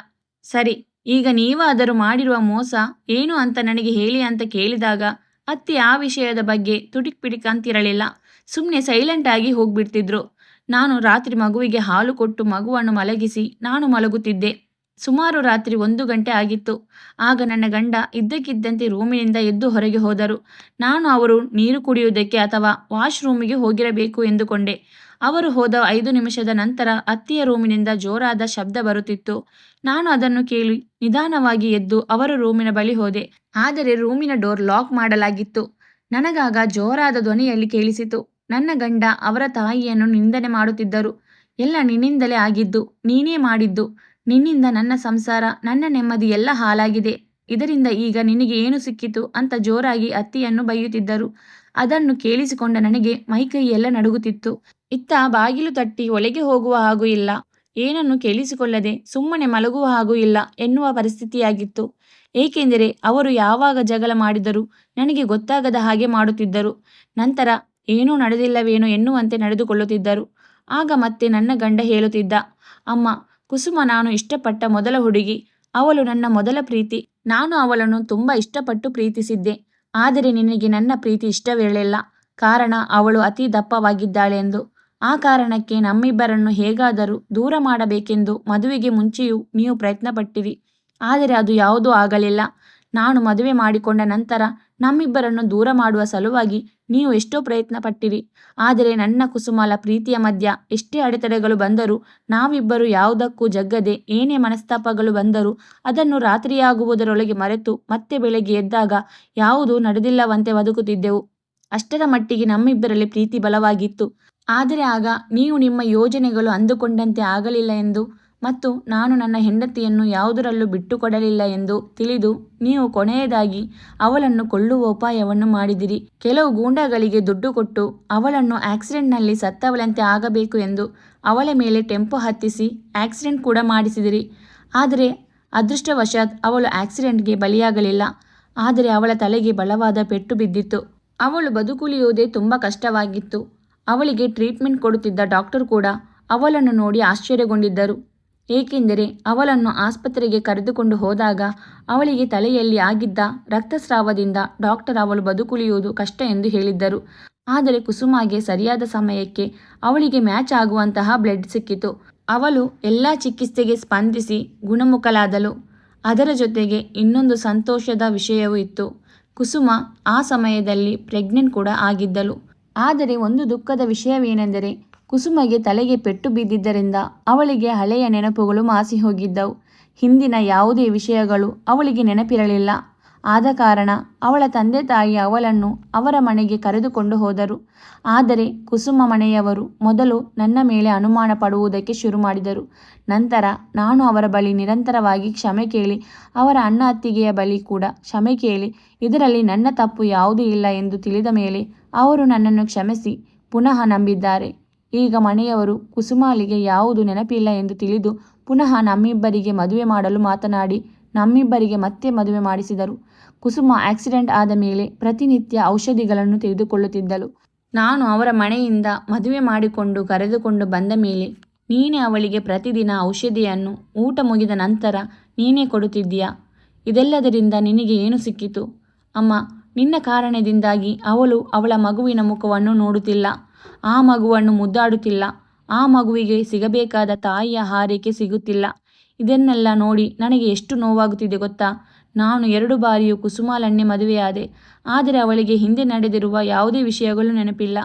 ಸರಿ, ಈಗ ನೀವಾದರೂ ಮಾಡಿರುವ ಮೋಸ ಏನು ಅಂತ ನನಗೆ ಹೇಳಿ ಅಂತ ಕೇಳಿದಾಗ, ಅತ್ತೆ ಆ ವಿಷಯದ ಬಗ್ಗೆ ತುಟಿಕ್ ಪಿಟಿಕ್ ಅಂತಿರಲಿಲ್ಲ. ಸುಮ್ಮನೆ ಸೈಲೆಂಟ್ ಆಗಿ ಹೋಗ್ಬಿಡ್ತಿದ್ರು. ನಾನು ರಾತ್ರಿ ಮಗುವಿಗೆ ಹಾಲು ಕೊಟ್ಟು ಮಗುವನ್ನು ಮಲಗಿಸಿ ನಾನು ಮಲಗುತ್ತಿದ್ದೆ. ಸುಮಾರು ರಾತ್ರಿ ಒಂದು ಗಂಟೆ ಆಗಿತ್ತು. ಆಗ ನನ್ನ ಗಂಡ ಇದ್ದಕ್ಕಿದ್ದಂತೆ ರೂಮಿನಿಂದ ಎದ್ದು ಹೊರಗೆ ಹೋದರು. ನಾನು ಅವರು ನೀರು ಕುಡಿಯುವುದಕ್ಕೆ ಅಥವಾ ವಾಶ್ರೂಮಿಗೆ ಹೋಗಿರಬೇಕು ಎಂದುಕೊಂಡೆ. ಅವರು ಹೋದ ಐದು ನಿಮಿಷದ ನಂತರ ಅತ್ತಿಯ ರೂಮಿನಿಂದ ಜೋರಾದ ಶಬ್ದ ಬರುತ್ತಿತ್ತು. ನಾನು ಅದನ್ನು ಕೇಳಿ ನಿಧಾನವಾಗಿ ಎದ್ದು ಅವರ ರೂಮಿನ ಬಳಿ ಹೋದೆ. ಆದರೆ ರೂಮಿನ ಡೋರ್ ಲಾಕ್ ಮಾಡಲಾಗಿತ್ತು. ನನಗಾಗ ಜೋರಾದ ಧ್ವನಿಯಲ್ಲಿ ಕೇಳಿಸಿತು. ನನ್ನ ಗಂಡ ಅವರ ತಾಯಿಯನ್ನು ನಿಂದನೆ ಮಾಡುತ್ತಿದ್ದರು. ಎಲ್ಲ ನಿನ್ನಿಂದಲೇ ಆಗಿದ್ದು, ನೀನೇ ಮಾಡಿದ್ದು. ನಿನ್ನಿಂದ ನನ್ನ ಸಂಸಾರ, ನನ್ನ ನೆಮ್ಮದಿ ಎಲ್ಲ ಹಾಳಾಗಿದೆ. ಇದರಿಂದ ಈಗ ನಿನಗೆ ಏನು ಸಿಕ್ಕಿತು ಅಂತ ಜೋರಾಗಿ ಅತ್ತಿಯನ್ನು ಬೈಯುತ್ತಿದ್ದರು. ಅದನ್ನು ಕೇಳಿಸಿಕೊಂಡ ನನಗೆ ಮೈಕೈ ಎಲ್ಲ ನಡುಗುತ್ತಿತ್ತು. ಇತ್ತ ಬಾಗಿಲು ತಟ್ಟಿ ಒಳಗೆ ಹೋಗುವ ಹಾಗೂ ಇಲ್ಲ. ಏನನ್ನು ಕೇಳಿಸಿಕೊಳ್ಳದೆ ಸುಮ್ಮನೆ ಮಲಗುವ ಹಾಗೂ ಇಲ್ಲ ಎನ್ನುವ ಪರಿಸ್ಥಿತಿಯಾಗಿತ್ತು. ಏಕೆಂದರೆ ಅವರು ಯಾವಾಗ ಜಗಳ ಮಾಡಿದರೂ ನನಗೆ ಗೊತ್ತಾಗದ ಹಾಗೆ ಮಾಡುತ್ತಿದ್ದರು. ನಂತರ ಏನೂ ನಡೆದಿಲ್ಲವೇನೋ ಎನ್ನುವಂತೆ ನಡೆದುಕೊಳ್ಳುತ್ತಿದ್ದರು. ಆಗ ಮತ್ತೆ ನನ್ನ ಗಂಡ ಹೇಳುತ್ತಿದ್ದ, ಅಮ್ಮ, ಕುಸುಮ ನಾನು ಇಷ್ಟಪಟ್ಟ ಮೊದಲ ಹುಡುಗಿ. ಅವಳು ನನ್ನ ಮೊದಲ ಪ್ರೀತಿ. ನಾನು ಅವಳನ್ನು ತುಂಬ ಇಷ್ಟಪಟ್ಟು ಪ್ರೀತಿಸಿದ್ದೆ. ಆದರೆ ನಿನಗೆ ನನ್ನ ಪ್ರೀತಿ ಇಷ್ಟವಿರಲಿಲ್ಲ ಕಾರಣ, ಅವಳು ಅತಿ ದಪ್ಪವಾಗಿದ್ದಾಳೆ ಎಂದು ಆ ಕಾರಣಕ್ಕೆ ನಮ್ಮಿಬ್ಬರನ್ನು ಹೇಗಾದರೂ ದೂರ ಮಾಡಬೇಕೆಂದು ಮದುವೆಗೆ ಮುಂಚೆಯೂ ನೀವು ಪ್ರಯತ್ನಪಟ್ಟಿರಿ. ಆದರೆ ಅದು ಯಾವುದೂ ಆಗಲಿಲ್ಲ. ನಾನು ಮದುವೆ ಮಾಡಿಕೊಂಡ ನಂತರ ನಮ್ಮಿಬ್ಬರನ್ನು ದೂರ ಮಾಡುವ ಸಲುವಾಗಿ ನೀವು ಎಷ್ಟೋ ಪ್ರಯತ್ನ ಪಟ್ಟಿರಿ ಆದರೆ ನನ್ನ ಕುಸುಮಲ ಪ್ರೀತಿಯ ಮಧ್ಯ ಎಷ್ಟೇ ಅಡೆತಡೆಗಳು ಬಂದರೂ ನಾವಿಬ್ಬರು ಯಾವುದಕ್ಕೂ ಜಗ್ಗದೆ ಏನೇ ಮನಸ್ತಾಪಗಳು ಬಂದರೂ ಅದನ್ನು ರಾತ್ರಿಯಾಗುವುದರೊಳಗೆ ಮರೆತು ಮತ್ತೆ ಬೆಳಗ್ಗೆ ಎದ್ದಾಗ ಯಾವುದೂ ನಡೆದಿಲ್ಲವಂತೆ ಬದುಕುತ್ತಿದ್ದೆವು. ಅಷ್ಟರ ಮಟ್ಟಿಗೆ ನಮ್ಮಿಬ್ಬರಲ್ಲಿ ಪ್ರೀತಿ ಬಲವಾಗಿತ್ತು. ಆದರೆ ಆಗ ನೀವು ನಿಮ್ಮ ಯೋಜನೆಗಳು ಅಂದುಕೊಂಡಂತೆ ಆಗಲಿಲ್ಲ ಎಂದು ಮತ್ತು ನಾನು ನನ್ನ ಹೆಂಡತಿಯನ್ನು ಯಾವುದರಲ್ಲೂ ಬಿಟ್ಟುಕೊಡಲಿಲ್ಲ ಎಂದು ತಿಳಿದು ನೀವು ಕೊನೆಯದಾಗಿ ಅವಳನ್ನು ಕೊಳ್ಳುವ ಉಪಾಯವನ್ನು ಮಾಡಿದಿರಿ. ಕೆಲವು ಗೂಂಡಾಗಳಿಗೆ ದುಡ್ಡು ಕೊಟ್ಟು ಅವಳನ್ನು ಆಕ್ಸಿಡೆಂಟ್ನಲ್ಲಿ ಸತ್ತವಳಂತೆ ಆಗಬೇಕು ಎಂದು ಅವಳ ಮೇಲೆ ಟೆಂಪೋ ಹತ್ತಿಸಿ ಆಕ್ಸಿಡೆಂಟ್ ಕೂಡ ಮಾಡಿಸಿದಿರಿ. ಆದರೆ ಅದೃಷ್ಟವಶಾತ್ ಅವಳು ಆಕ್ಸಿಡೆಂಟ್ಗೆ ಬಲಿಯಾಗಲಿಲ್ಲ. ಆದರೆ ಅವಳ ತಲೆಗೆ ಬಲವಾದ ಪೆಟ್ಟು ಬಿದ್ದಿತ್ತು. ಅವಳು ಬದುಕುಳಿಯುವುದೇ ತುಂಬ ಕಷ್ಟವಾಗಿತ್ತು. ಅವಳಿಗೆ ಟ್ರೀಟ್ಮೆಂಟ್ ಕೊಡುತ್ತಿದ್ದ ಡಾಕ್ಟರ್ ಕೂಡ ಅವಳನ್ನು ನೋಡಿ ಆಶ್ಚರ್ಯಗೊಂಡಿದ್ದರು. ಏಕೆಂದರೆ ಅವಳನ್ನು ಆಸ್ಪತ್ರೆಗೆ ಕರೆದುಕೊಂಡು ಹೋದಾಗ ಅವಳಿಗೆ ತಲೆಯಲ್ಲಿ ಆಗಿದ್ದ ರಕ್ತಸ್ರಾವದಿಂದ ಡಾಕ್ಟರ್ ಅವಳು ಬದುಕುಳಿಯುವುದು ಕಷ್ಟ ಎಂದು ಹೇಳಿದ್ದರು. ಆದರೆ ಕುಸುಮಾಗೆ ಸರಿಯಾದ ಸಮಯಕ್ಕೆ ಅವಳಿಗೆ ಮ್ಯಾಚ್ ಆಗುವಂತಹ ಬ್ಲಡ್ ಸಿಕ್ಕಿತು. ಅವಳು ಎಲ್ಲ ಚಿಕಿತ್ಸೆಗೆ ಸ್ಪಂದಿಸಿ ಗುಣಮುಖಲಾದಳು ಅದರ ಜೊತೆಗೆ ಇನ್ನೊಂದು ಸಂತೋಷದ ವಿಷಯವೂ ಇತ್ತು. ಕುಸುಮ ಆ ಸಮಯದಲ್ಲಿ ಪ್ರೆಗ್ನೆಂಟ್ ಕೂಡ ಆಗಿದ್ದಳು. ಆದರೆ ಒಂದು ದುಃಖದ ವಿಷಯವೇನೆಂದರೆ ಕುಸುಮಗೆ ತಲೆಗೆ ಪೆಟ್ಟು ಬಿದ್ದಿದ್ದರಿಂದ ಅವಳಿಗೆ ಹಳೆಯ ನೆನಪುಗಳು ಮಾಸಿ ಹೋಗಿದ್ದವು. ಹಿಂದಿನ ಯಾವುದೇ ವಿಷಯಗಳು ಅವಳಿಗೆ ನೆನಪಿರಲಿಲ್ಲ. ಆದ ಕಾರಣ ಅವಳ ತಂದೆ ತಾಯಿ ಅವಳನ್ನು ಅವರ ಮನೆಗೆ ಕರೆದುಕೊಂಡು ಹೋದರು. ಆದರೆ ಕುಸುಮ ಮನೆಯವರು ಮೊದಲು ನನ್ನ ಮೇಲೆ ಅನುಮಾನ ಪಡುವುದಕ್ಕೆ ಶುರು ಮಾಡಿದರು. ನಂತರ ನಾನು ಅವರ ಬಳಿ ನಿರಂತರವಾಗಿ ಕ್ಷಮೆ ಕೇಳಿ, ಅವರ ಅಣ್ಣ ಅತ್ತಿಗೆಯ ಬಳಿ ಕೂಡ ಕ್ಷಮೆ ಕೇಳಿ, ಇದರಲ್ಲಿ ನನ್ನ ತಪ್ಪು ಯಾವುದೂ ಇಲ್ಲ ಎಂದು ತಿಳಿದ ಮೇಲೆ ಅವರು ನನ್ನನ್ನು ಕ್ಷಮಿಸಿ, ಪುನಃ ನಂಬಿದ್ದಾರೆ. ಈಗ ಮನೆಯವರು ಕುಸುಮಾಲಿಗೆ ಯಾವುದು ನೆನಪಿಲ್ಲ ಎಂದು ತಿಳಿದು ಪುನಃ ನಮ್ಮಿಬ್ಬರಿಗೆ ಮದುವೆ ಮಾಡಲು ಮಾತನಾಡಿ ನಮ್ಮಿಬ್ಬರಿಗೆ ಮತ್ತೆ ಮದುವೆ ಮಾಡಿಸಿದರು. ಕುಸುಮ ಆಕ್ಸಿಡೆಂಟ್ ಆದ ಮೇಲೆ ಪ್ರತಿನಿತ್ಯ ಔಷಧಿಗಳನ್ನು ತೆಗೆದುಕೊಳ್ಳುತ್ತಿದ್ದಳು. ನಾನು ಅವರ ಮನೆಯಿಂದ ಮದುವೆ ಮಾಡಿಕೊಂಡು ಕರೆದುಕೊಂಡು ಬಂದ ಮೇಲೆ ನೀನೇ ಅವಳಿಗೆ ಪ್ರತಿದಿನ ಔಷಧಿಯನ್ನು ಊಟ ಮುಗಿದ ನಂತರ ನೀನೇ ಕೊಡುತ್ತಿದ್ದೀಯಾ? ಇದೆಲ್ಲದರಿಂದ ನಿನಗೆ ಏನು ಸಿಕ್ಕಿತು? ಅಮ್ಮ, ನಿನ್ನ ಕಾರಣದಿಂದಾಗಿ ಅವಳು ಅವಳ ಮಗುವಿನ ಮುಖವನ್ನು ನೋಡುತ್ತಿಲ್ಲ. ಆ ಮಗುವನ್ನು ಮುದ್ದಾಡುತ್ತಿಲ್ಲ. ಆ ಮಗುವಿಗೆ ಸಿಗಬೇಕಾದ ತಾಯಿಯ ಹಾರೈಕೆ ಸಿಗುತ್ತಿಲ್ಲ. ಇದನ್ನೆಲ್ಲ ನೋಡಿ ನನಗೆ ಎಷ್ಟು ನೋವಾಗುತ್ತಿದೆ ಗೊತ್ತಾ? ನಾನು ಎರಡು ಬಾರಿಯೂ ಕುಸುಮಾಲನ್ನೇ ಮದುವೆಯಾದೆ. ಆದರೆ ಅವಳಿಗೆ ಹಿಂದೆ ನಡೆದಿರುವ ಯಾವುದೇ ವಿಷಯಗಳು ನೆನಪಿಲ್ಲ.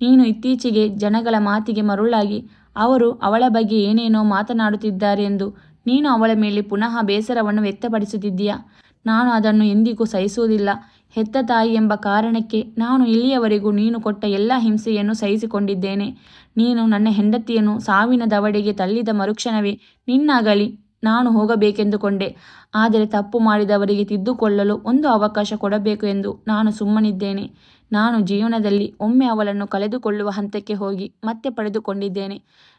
ನೀನು ಇತ್ತೀಚೆಗೆ ಜನಗಳ ಮಾತಿಗೆ ಮರುಳಾಗಿ, ಅವರು ಅವಳ ಬಗ್ಗೆ ಏನೇನೋ ಮಾತನಾಡುತ್ತಿದ್ದಾರೆ ಎಂದು ನೀನು ಅವಳ ಮೇಲೆ ಪುನಃ ಬೇಸರವನ್ನು ವ್ಯಕ್ತಪಡಿಸುತ್ತಿದ್ದೀಯಾ? ನಾನು ಅದನ್ನು ಎಂದಿಗೂ ಸಹಿಸುವುದಿಲ್ಲ. ಹೆತ್ತ ತಾಯಿ ಎಂಬ ಕಾರಣಕ್ಕೆ ನಾನು ಇಲ್ಲಿಯವರೆಗೂ ನೀನು ಕೊಟ್ಟ ಎಲ್ಲ ಹಿಂಸೆಯನ್ನು ಸಹಿಸಿಕೊಂಡಿದ್ದೇನೆ. ನೀನು ನನ್ನ ಹೆಂಡತಿಯನ್ನು ಸಾವಿನ ದವಡೆಗೆ ತಳ್ಳಿದ ಮರುಕ್ಷಣವೇ ನಿನ್ನಾಗಲಿ ನಾನು ಹೋಗಬೇಕೆಂದುಕೊಂಡೆ. ಆದರೆ ತಪ್ಪು ಮಾಡಿದವರಿಗೆ ತಿದ್ದುಕೊಳ್ಳಲು ಒಂದು ಅವಕಾಶ ಕೊಡಬೇಕು ಎಂದು ನಾನು ಸುಮ್ಮನಿದ್ದೇನೆ. ನಾನು ಜೀವನದಲ್ಲಿ ಒಮ್ಮೆ ಅವಳನ್ನು ಕಳೆದುಕೊಳ್ಳುವ ಹಂತಕ್ಕೆ ಹೋಗಿ ಮತ್ತೆ ಪಡೆದುಕೊಂಡಿದ್ದೇನೆ.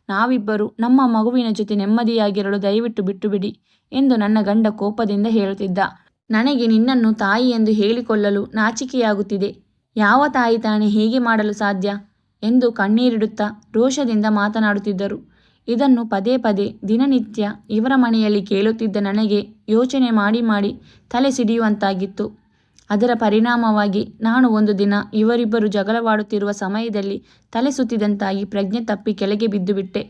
ನಾವಿಬ್ಬರು ನಮ್ಮ ಮಗುವಿನ ಜೊತೆ ನೆಮ್ಮದಿಯಾಗಿರಲು ದಯವಿಟ್ಟು ಬಿಟ್ಟುಬಿಡಿ ಎಂದು ನನ್ನ ಗಂಡ ಕೋಪದಿಂದ ಹೇಳುತ್ತಿದ್ದ. ನನಗೆ ನಿನ್ನನ್ನು ತಾಯಿ ಎಂದು ಹೇಳಿಕೊಳ್ಳಲು ನಾಚಿಕೆಯಾಗುತ್ತಿದೆ. ಯಾವ ತಾಯಿ ತಾನೇ ಹೇಗೆ ಮಾಡಲು ಸಾಧ್ಯ? ಎಂದು ಕಣ್ಣೀರಿಡುತ್ತಾ ರೋಷದಿಂದ ಮಾತನಾಡುತ್ತಿದ್ದರು. ಇದನ್ನು ಪದೇ ಪದೇ ದಿನನಿತ್ಯ ಇವರ ಮನೆಯಲ್ಲಿ ಕೇಳುತ್ತಿದ್ದ ನನಗೆ ಯೋಚನೆ ಮಾಡಿ ಮಾಡಿ ತಲೆ ಸಿಡಿಯುವಂತಾಗಿತ್ತು. ಅದರ ಪರಿಣಾಮವಾಗಿ ನಾನು ಒಂದು ದಿನ ಇವರಿಬ್ಬರು ಜಗಳವಾಡುತ್ತಿರುವ ಸಮಯದಲ್ಲಿ ತಲೆ ಸುತ್ತಿದಂತಾಗಿ ಪ್ರಜ್ಞೆ ತಪ್ಪಿ ಕೆಳಗೆ ಬಿದ್ದುಬಿಟ್ಟೆ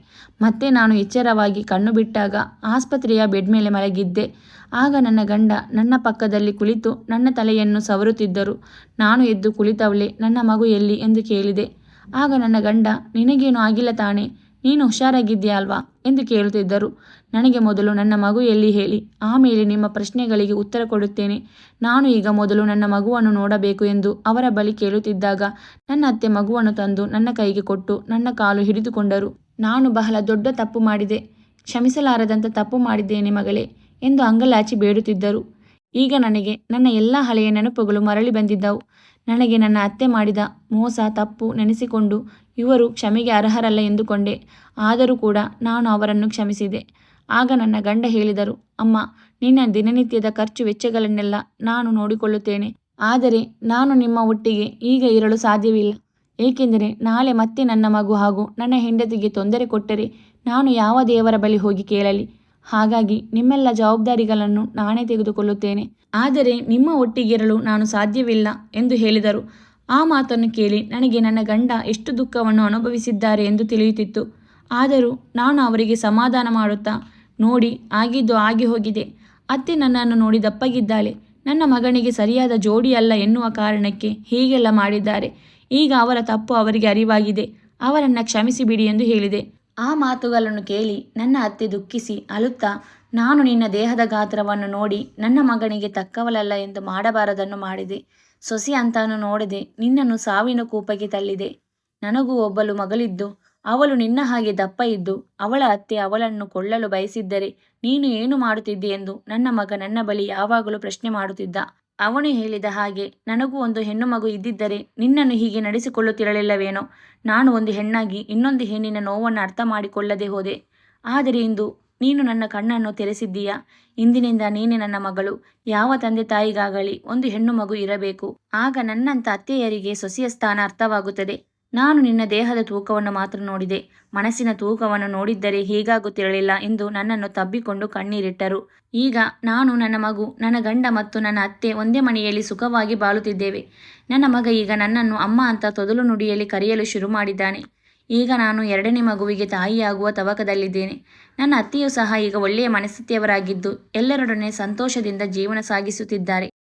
ಮತ್ತೆ ನಾನು ಎಚ್ಚರವಾಗಿ ಕಣ್ಣು ಬಿಟ್ಟಾಗ ಆಸ್ಪತ್ರೆಯ ಬೆಡ್ ಮೇಲೆ ಮಲಗಿದ್ದೆ. ಆಗ ನನ್ನ ಗಂಡ ನನ್ನ ಪಕ್ಕದಲ್ಲಿ ಕುಳಿತು ನನ್ನ ತಲೆಯನ್ನು ಸವರುತ್ತಿದ್ದರು. ನಾನು ಎದ್ದು ಕುಳಿತವಳೆ ನನ್ನ ಮಗು ಎಲ್ಲಿ ಎಂದು ಕೇಳಿದೆ. ಆಗ ನನ್ನ ಗಂಡ, ನಿನಗೇನು ಆಗಿಲ್ಲ ತಾನೆ. ನೀನು ಹುಷಾರಾಗಿದ್ದೀಯಾ ಅಲ್ವಾ ಎಂದು ಕೇಳುತ್ತಿದ್ದರು. ನನಗೆ ಮೊದಲು ನನ್ನ ಮಗು ಎಲ್ಲಿ ಹೇಳಿ? ಆಮೇಲೆ ನಿಮ್ಮ ಪ್ರಶ್ನೆಗಳಿಗೆ ಉತ್ತರ ಕೊಡುತ್ತೇನೆ. ನಾನು ಈಗ ಮೊದಲು ನನ್ನ ಮಗುವನ್ನು ನೋಡಬೇಕು ಎಂದು ಅವರ ಬಳಿ ಕೇಳುತ್ತಿದ್ದಾಗ ನನ್ನ ಅತ್ತೆ ಮಗುವನ್ನು ತಂದು ನನ್ನ ಕೈಗೆ ಕೊಟ್ಟು ನನ್ನ ಕಾಲು ಹಿಡಿದುಕೊಂಡರು. ನಾನು ಬಹಳ ದೊಡ್ಡ ತಪ್ಪು ಮಾಡಿದೆ. ಕ್ಷಮಿಸಲಾರದಂಥ ತಪ್ಪು ಮಾಡಿದ್ದೇನೆ ಮಗಳೇ ಎಂದು ಅಂಗಲಾಚಿ ಬೇಡುತ್ತಿದ್ದರು. ಈಗ ನನಗೆ ನನ್ನ ಎಲ್ಲ ಹಳೆಯ ನೆನಪುಗಳು ಮರಳಿ ಬಂದಿದ್ದವು. ನನಗೆ ನನ್ನ ಅತ್ತೆ ಮಾಡಿದ ಮೋಸ, ತಪ್ಪು ನೆನೆಸಿಕೊಂಡು ಇವರು ಕ್ಷಮೆಗೆ ಅರ್ಹರಲ್ಲ ಎಂದುಕೊಂಡೆ. ಆದರೂ ಕೂಡ ನಾನು ಅವರನ್ನು ಕ್ಷಮಿಸಿದೆ. ಆಗ ನನ್ನ ಗಂಡ ಹೇಳಿದರು, ಅಮ್ಮ, ನಿನ್ನ ದಿನನಿತ್ಯದ ಖರ್ಚು ವೆಚ್ಚಗಳನ್ನೆಲ್ಲ ನಾನು ನೋಡಿಕೊಳ್ಳುತ್ತೇನೆ. ಆದರೆ ನಾನು ನಿಮ್ಮ ಒಟ್ಟಿಗೆ ಈಗ ಇರಲು ಸಾಧ್ಯವಿಲ್ಲ. ಏಕೆಂದರೆ ನಾಳೆ ಮತ್ತೆ ನನ್ನ ಮಗು ಹಾಗೂ ನನ್ನ ಹೆಂಡತಿಗೆ ತೊಂದರೆ ಕೊಟ್ಟರೆ ನಾನು ಯಾವ ದೇವರ ಬಳಿ ಹೋಗಿ ಕೇಳಲಿ? ಹಾಗಾಗಿ ನಿಮ್ಮೆಲ್ಲ ಜವಾಬ್ದಾರಿಗಳನ್ನು ನಾನೇ ತೆಗೆದುಕೊಳ್ಳುತ್ತೇನೆ. ಆದರೆ ನಿಮ್ಮ ಒಟ್ಟಿಗಿರಲು ನಾನು ಸಾಧ್ಯವಿಲ್ಲ ಎಂದು ಹೇಳಿದರು. ಆ ಮಾತನ್ನು ಕೇಳಿ ನನಗೆ ನನ್ನ ಗಂಡ ಎಷ್ಟು ದುಃಖವನ್ನು ಅನುಭವಿಸಿದ್ದಾರೆ ಎಂದು ತಿಳಿಯುತ್ತಿತ್ತು. ಆದರೂ ನಾನು ಅವರಿಗೆ ಸಮಾಧಾನ ಮಾಡುತ್ತಾ, ನೋಡಿ, ಆಗಿದ್ದು ಆಗಿ ಹೋಗಿದೆ. ಅತ್ತೆ ನನ್ನನ್ನು ನೋಡಿ ದಪ್ಪಗಿದ್ದಾಳೆ. ನನ್ನ ಮಗನಿಗೆ ಸರಿಯಾದ ಜೋಡಿ ಅಲ್ಲ ಎನ್ನುವ ಕಾರಣಕ್ಕೆ ಹೀಗೆಲ್ಲ ಮಾಡಿದ್ದಾರೆ. ಈಗ ಅವರ ತಪ್ಪು ಅವರಿಗೆ ಅರಿವಾಗಿದೆ. ಅವರನ್ನು ಕ್ಷಮಿಸಿಬಿಡಿ ಎಂದು ಹೇಳಿದೆ. ಆ ಮಾತುಗಳನ್ನು ಕೇಳಿ ನನ್ನ ಅತ್ತೆ ದುಃಖಿಸಿ ಅಳುತ್ತಾ, ನಾನು ನಿನ್ನ ದೇಹದ ಗಾತ್ರವನ್ನು ನೋಡಿ ನನ್ನ ಮಗನಿಗೆ ತಕ್ಕವಲಲ್ಲ ಎಂದು ಮಾಡಬಾರದನ್ನು ಮಾಡಿದೆ. ಸೊಸೆ ಅಂತಾನು ನೋಡದೆ. ನಿನ್ನನ್ನು ಸಾವಿನ ಕೂಪಕ್ಕೆ ತಳ್ಳಿದೆ. ನನಗೂ ಒಬ್ಬಳು ಮಗಳಿದ್ದು, ಅವಳು ನಿನ್ನ ಹಾಗೆ ದಪ್ಪ ಇದ್ದು, ಅವಳ ಅತ್ತೆ ಅವಳನ್ನು ಕೊಳ್ಳಲು ಬಯಸಿದ್ದರೆ ನೀನು ಏನು ಮಾಡುತ್ತಿದ್ದೆ ಎಂದು ನನ್ನ ಮಗ ನನ್ನ ಬಳಿ ಯಾವಾಗಲೂ ಪ್ರಶ್ನೆ ಮಾಡುತ್ತಿದ್ದ. ಅವನು ಹೇಳಿದ ಹಾಗೆ, ನನಗೂ ಒಂದು ಹೆಣ್ಣು ಮಗು ಇದ್ದಿದ್ದರೆ ನಿನ್ನನ್ನು ಹೀಗೆ ನಡೆಸಿಕೊಳ್ಳುತ್ತಿರಲಿಲ್ಲವೇನೋ? ನಾನು ಒಂದು ಹೆಣ್ಣಾಗಿ ಇನ್ನೊಂದು ಹೆಣ್ಣಿನ ನೋವನ್ನು ಅರ್ಥ ಮಾಡಿಕೊಳ್ಳದೆ ಹೋದೆ. ಆದರೆ ಇಂದು ನೀನು ನನ್ನ ಕಣ್ಣನ್ನು ತೆರೆಸಿದ್ದೀಯಾ? ಇಂದಿನಿಂದ ನೀನೇ ನನ್ನ ಮಗಳು. ಯಾವ ತಂದೆ ತಾಯಿಗಾಗಲಿ ಒಂದು ಹೆಣ್ಣು ಮಗು ಇರಬೇಕು. ಆಗ ನನ್ನಂಥ ಅತ್ತೆಯರಿಗೆ ಸೊಸೆಯ ಸ್ಥಾನ ಅರ್ಥವಾಗುತ್ತದೆ. ನಾನು ನಿನ್ನ ದೇಹದ ತೂಕವನ್ನು ಮಾತ್ರ ನೋಡಿದೆ. ಮನಸ್ಸಿನ ತೂಕವನ್ನು ನೋಡಿದ್ದರೆ ಹೀಗಾಗುತ್ತಿರಲಿಲ್ಲ ಎಂದು ನನ್ನನ್ನು ತಬ್ಬಿಕೊಂಡು ಕಣ್ಣೀರಿಟ್ಟರು. ಈಗ ನಾನು ನನ್ನ ಮಗು, ನನ್ನ ಗಂಡ ಮತ್ತು ನನ್ನ ಅತ್ತೆ ಒಂದೇ ಮನೆಯಲ್ಲಿ ಸುಖವಾಗಿ ಬಾಳುತ್ತಿದ್ದೇವೆ. ನನ್ನ ಮಗ ಈಗ ನನ್ನನ್ನು ಅಮ್ಮ ಅಂತ ತೊದಲು ನುಡಿಯಲ್ಲಿ ಕರೆಯಲು ಶುರು ಮಾಡಿದ್ದಾನೆ. ಈಗ ನಾನು ಎರಡನೇ ಮಗುವಿಗೆ ತಾಯಿಯಾಗುವ ತವಕದಲ್ಲಿದ್ದೇನೆ. ನನ್ನ ಅತ್ತೆಯೂ ಸಹ ಈಗ ಒಳ್ಳೆಯ ಮನಸ್ಥಿತಿಯವರಾಗಿದ್ದು, ಎಲ್ಲರೊಡನೆ ಸಂತೋಷದಿಂದ ಜೀವನ ಸಾಗಿಸುತ್ತಿದ್ದಾರೆ.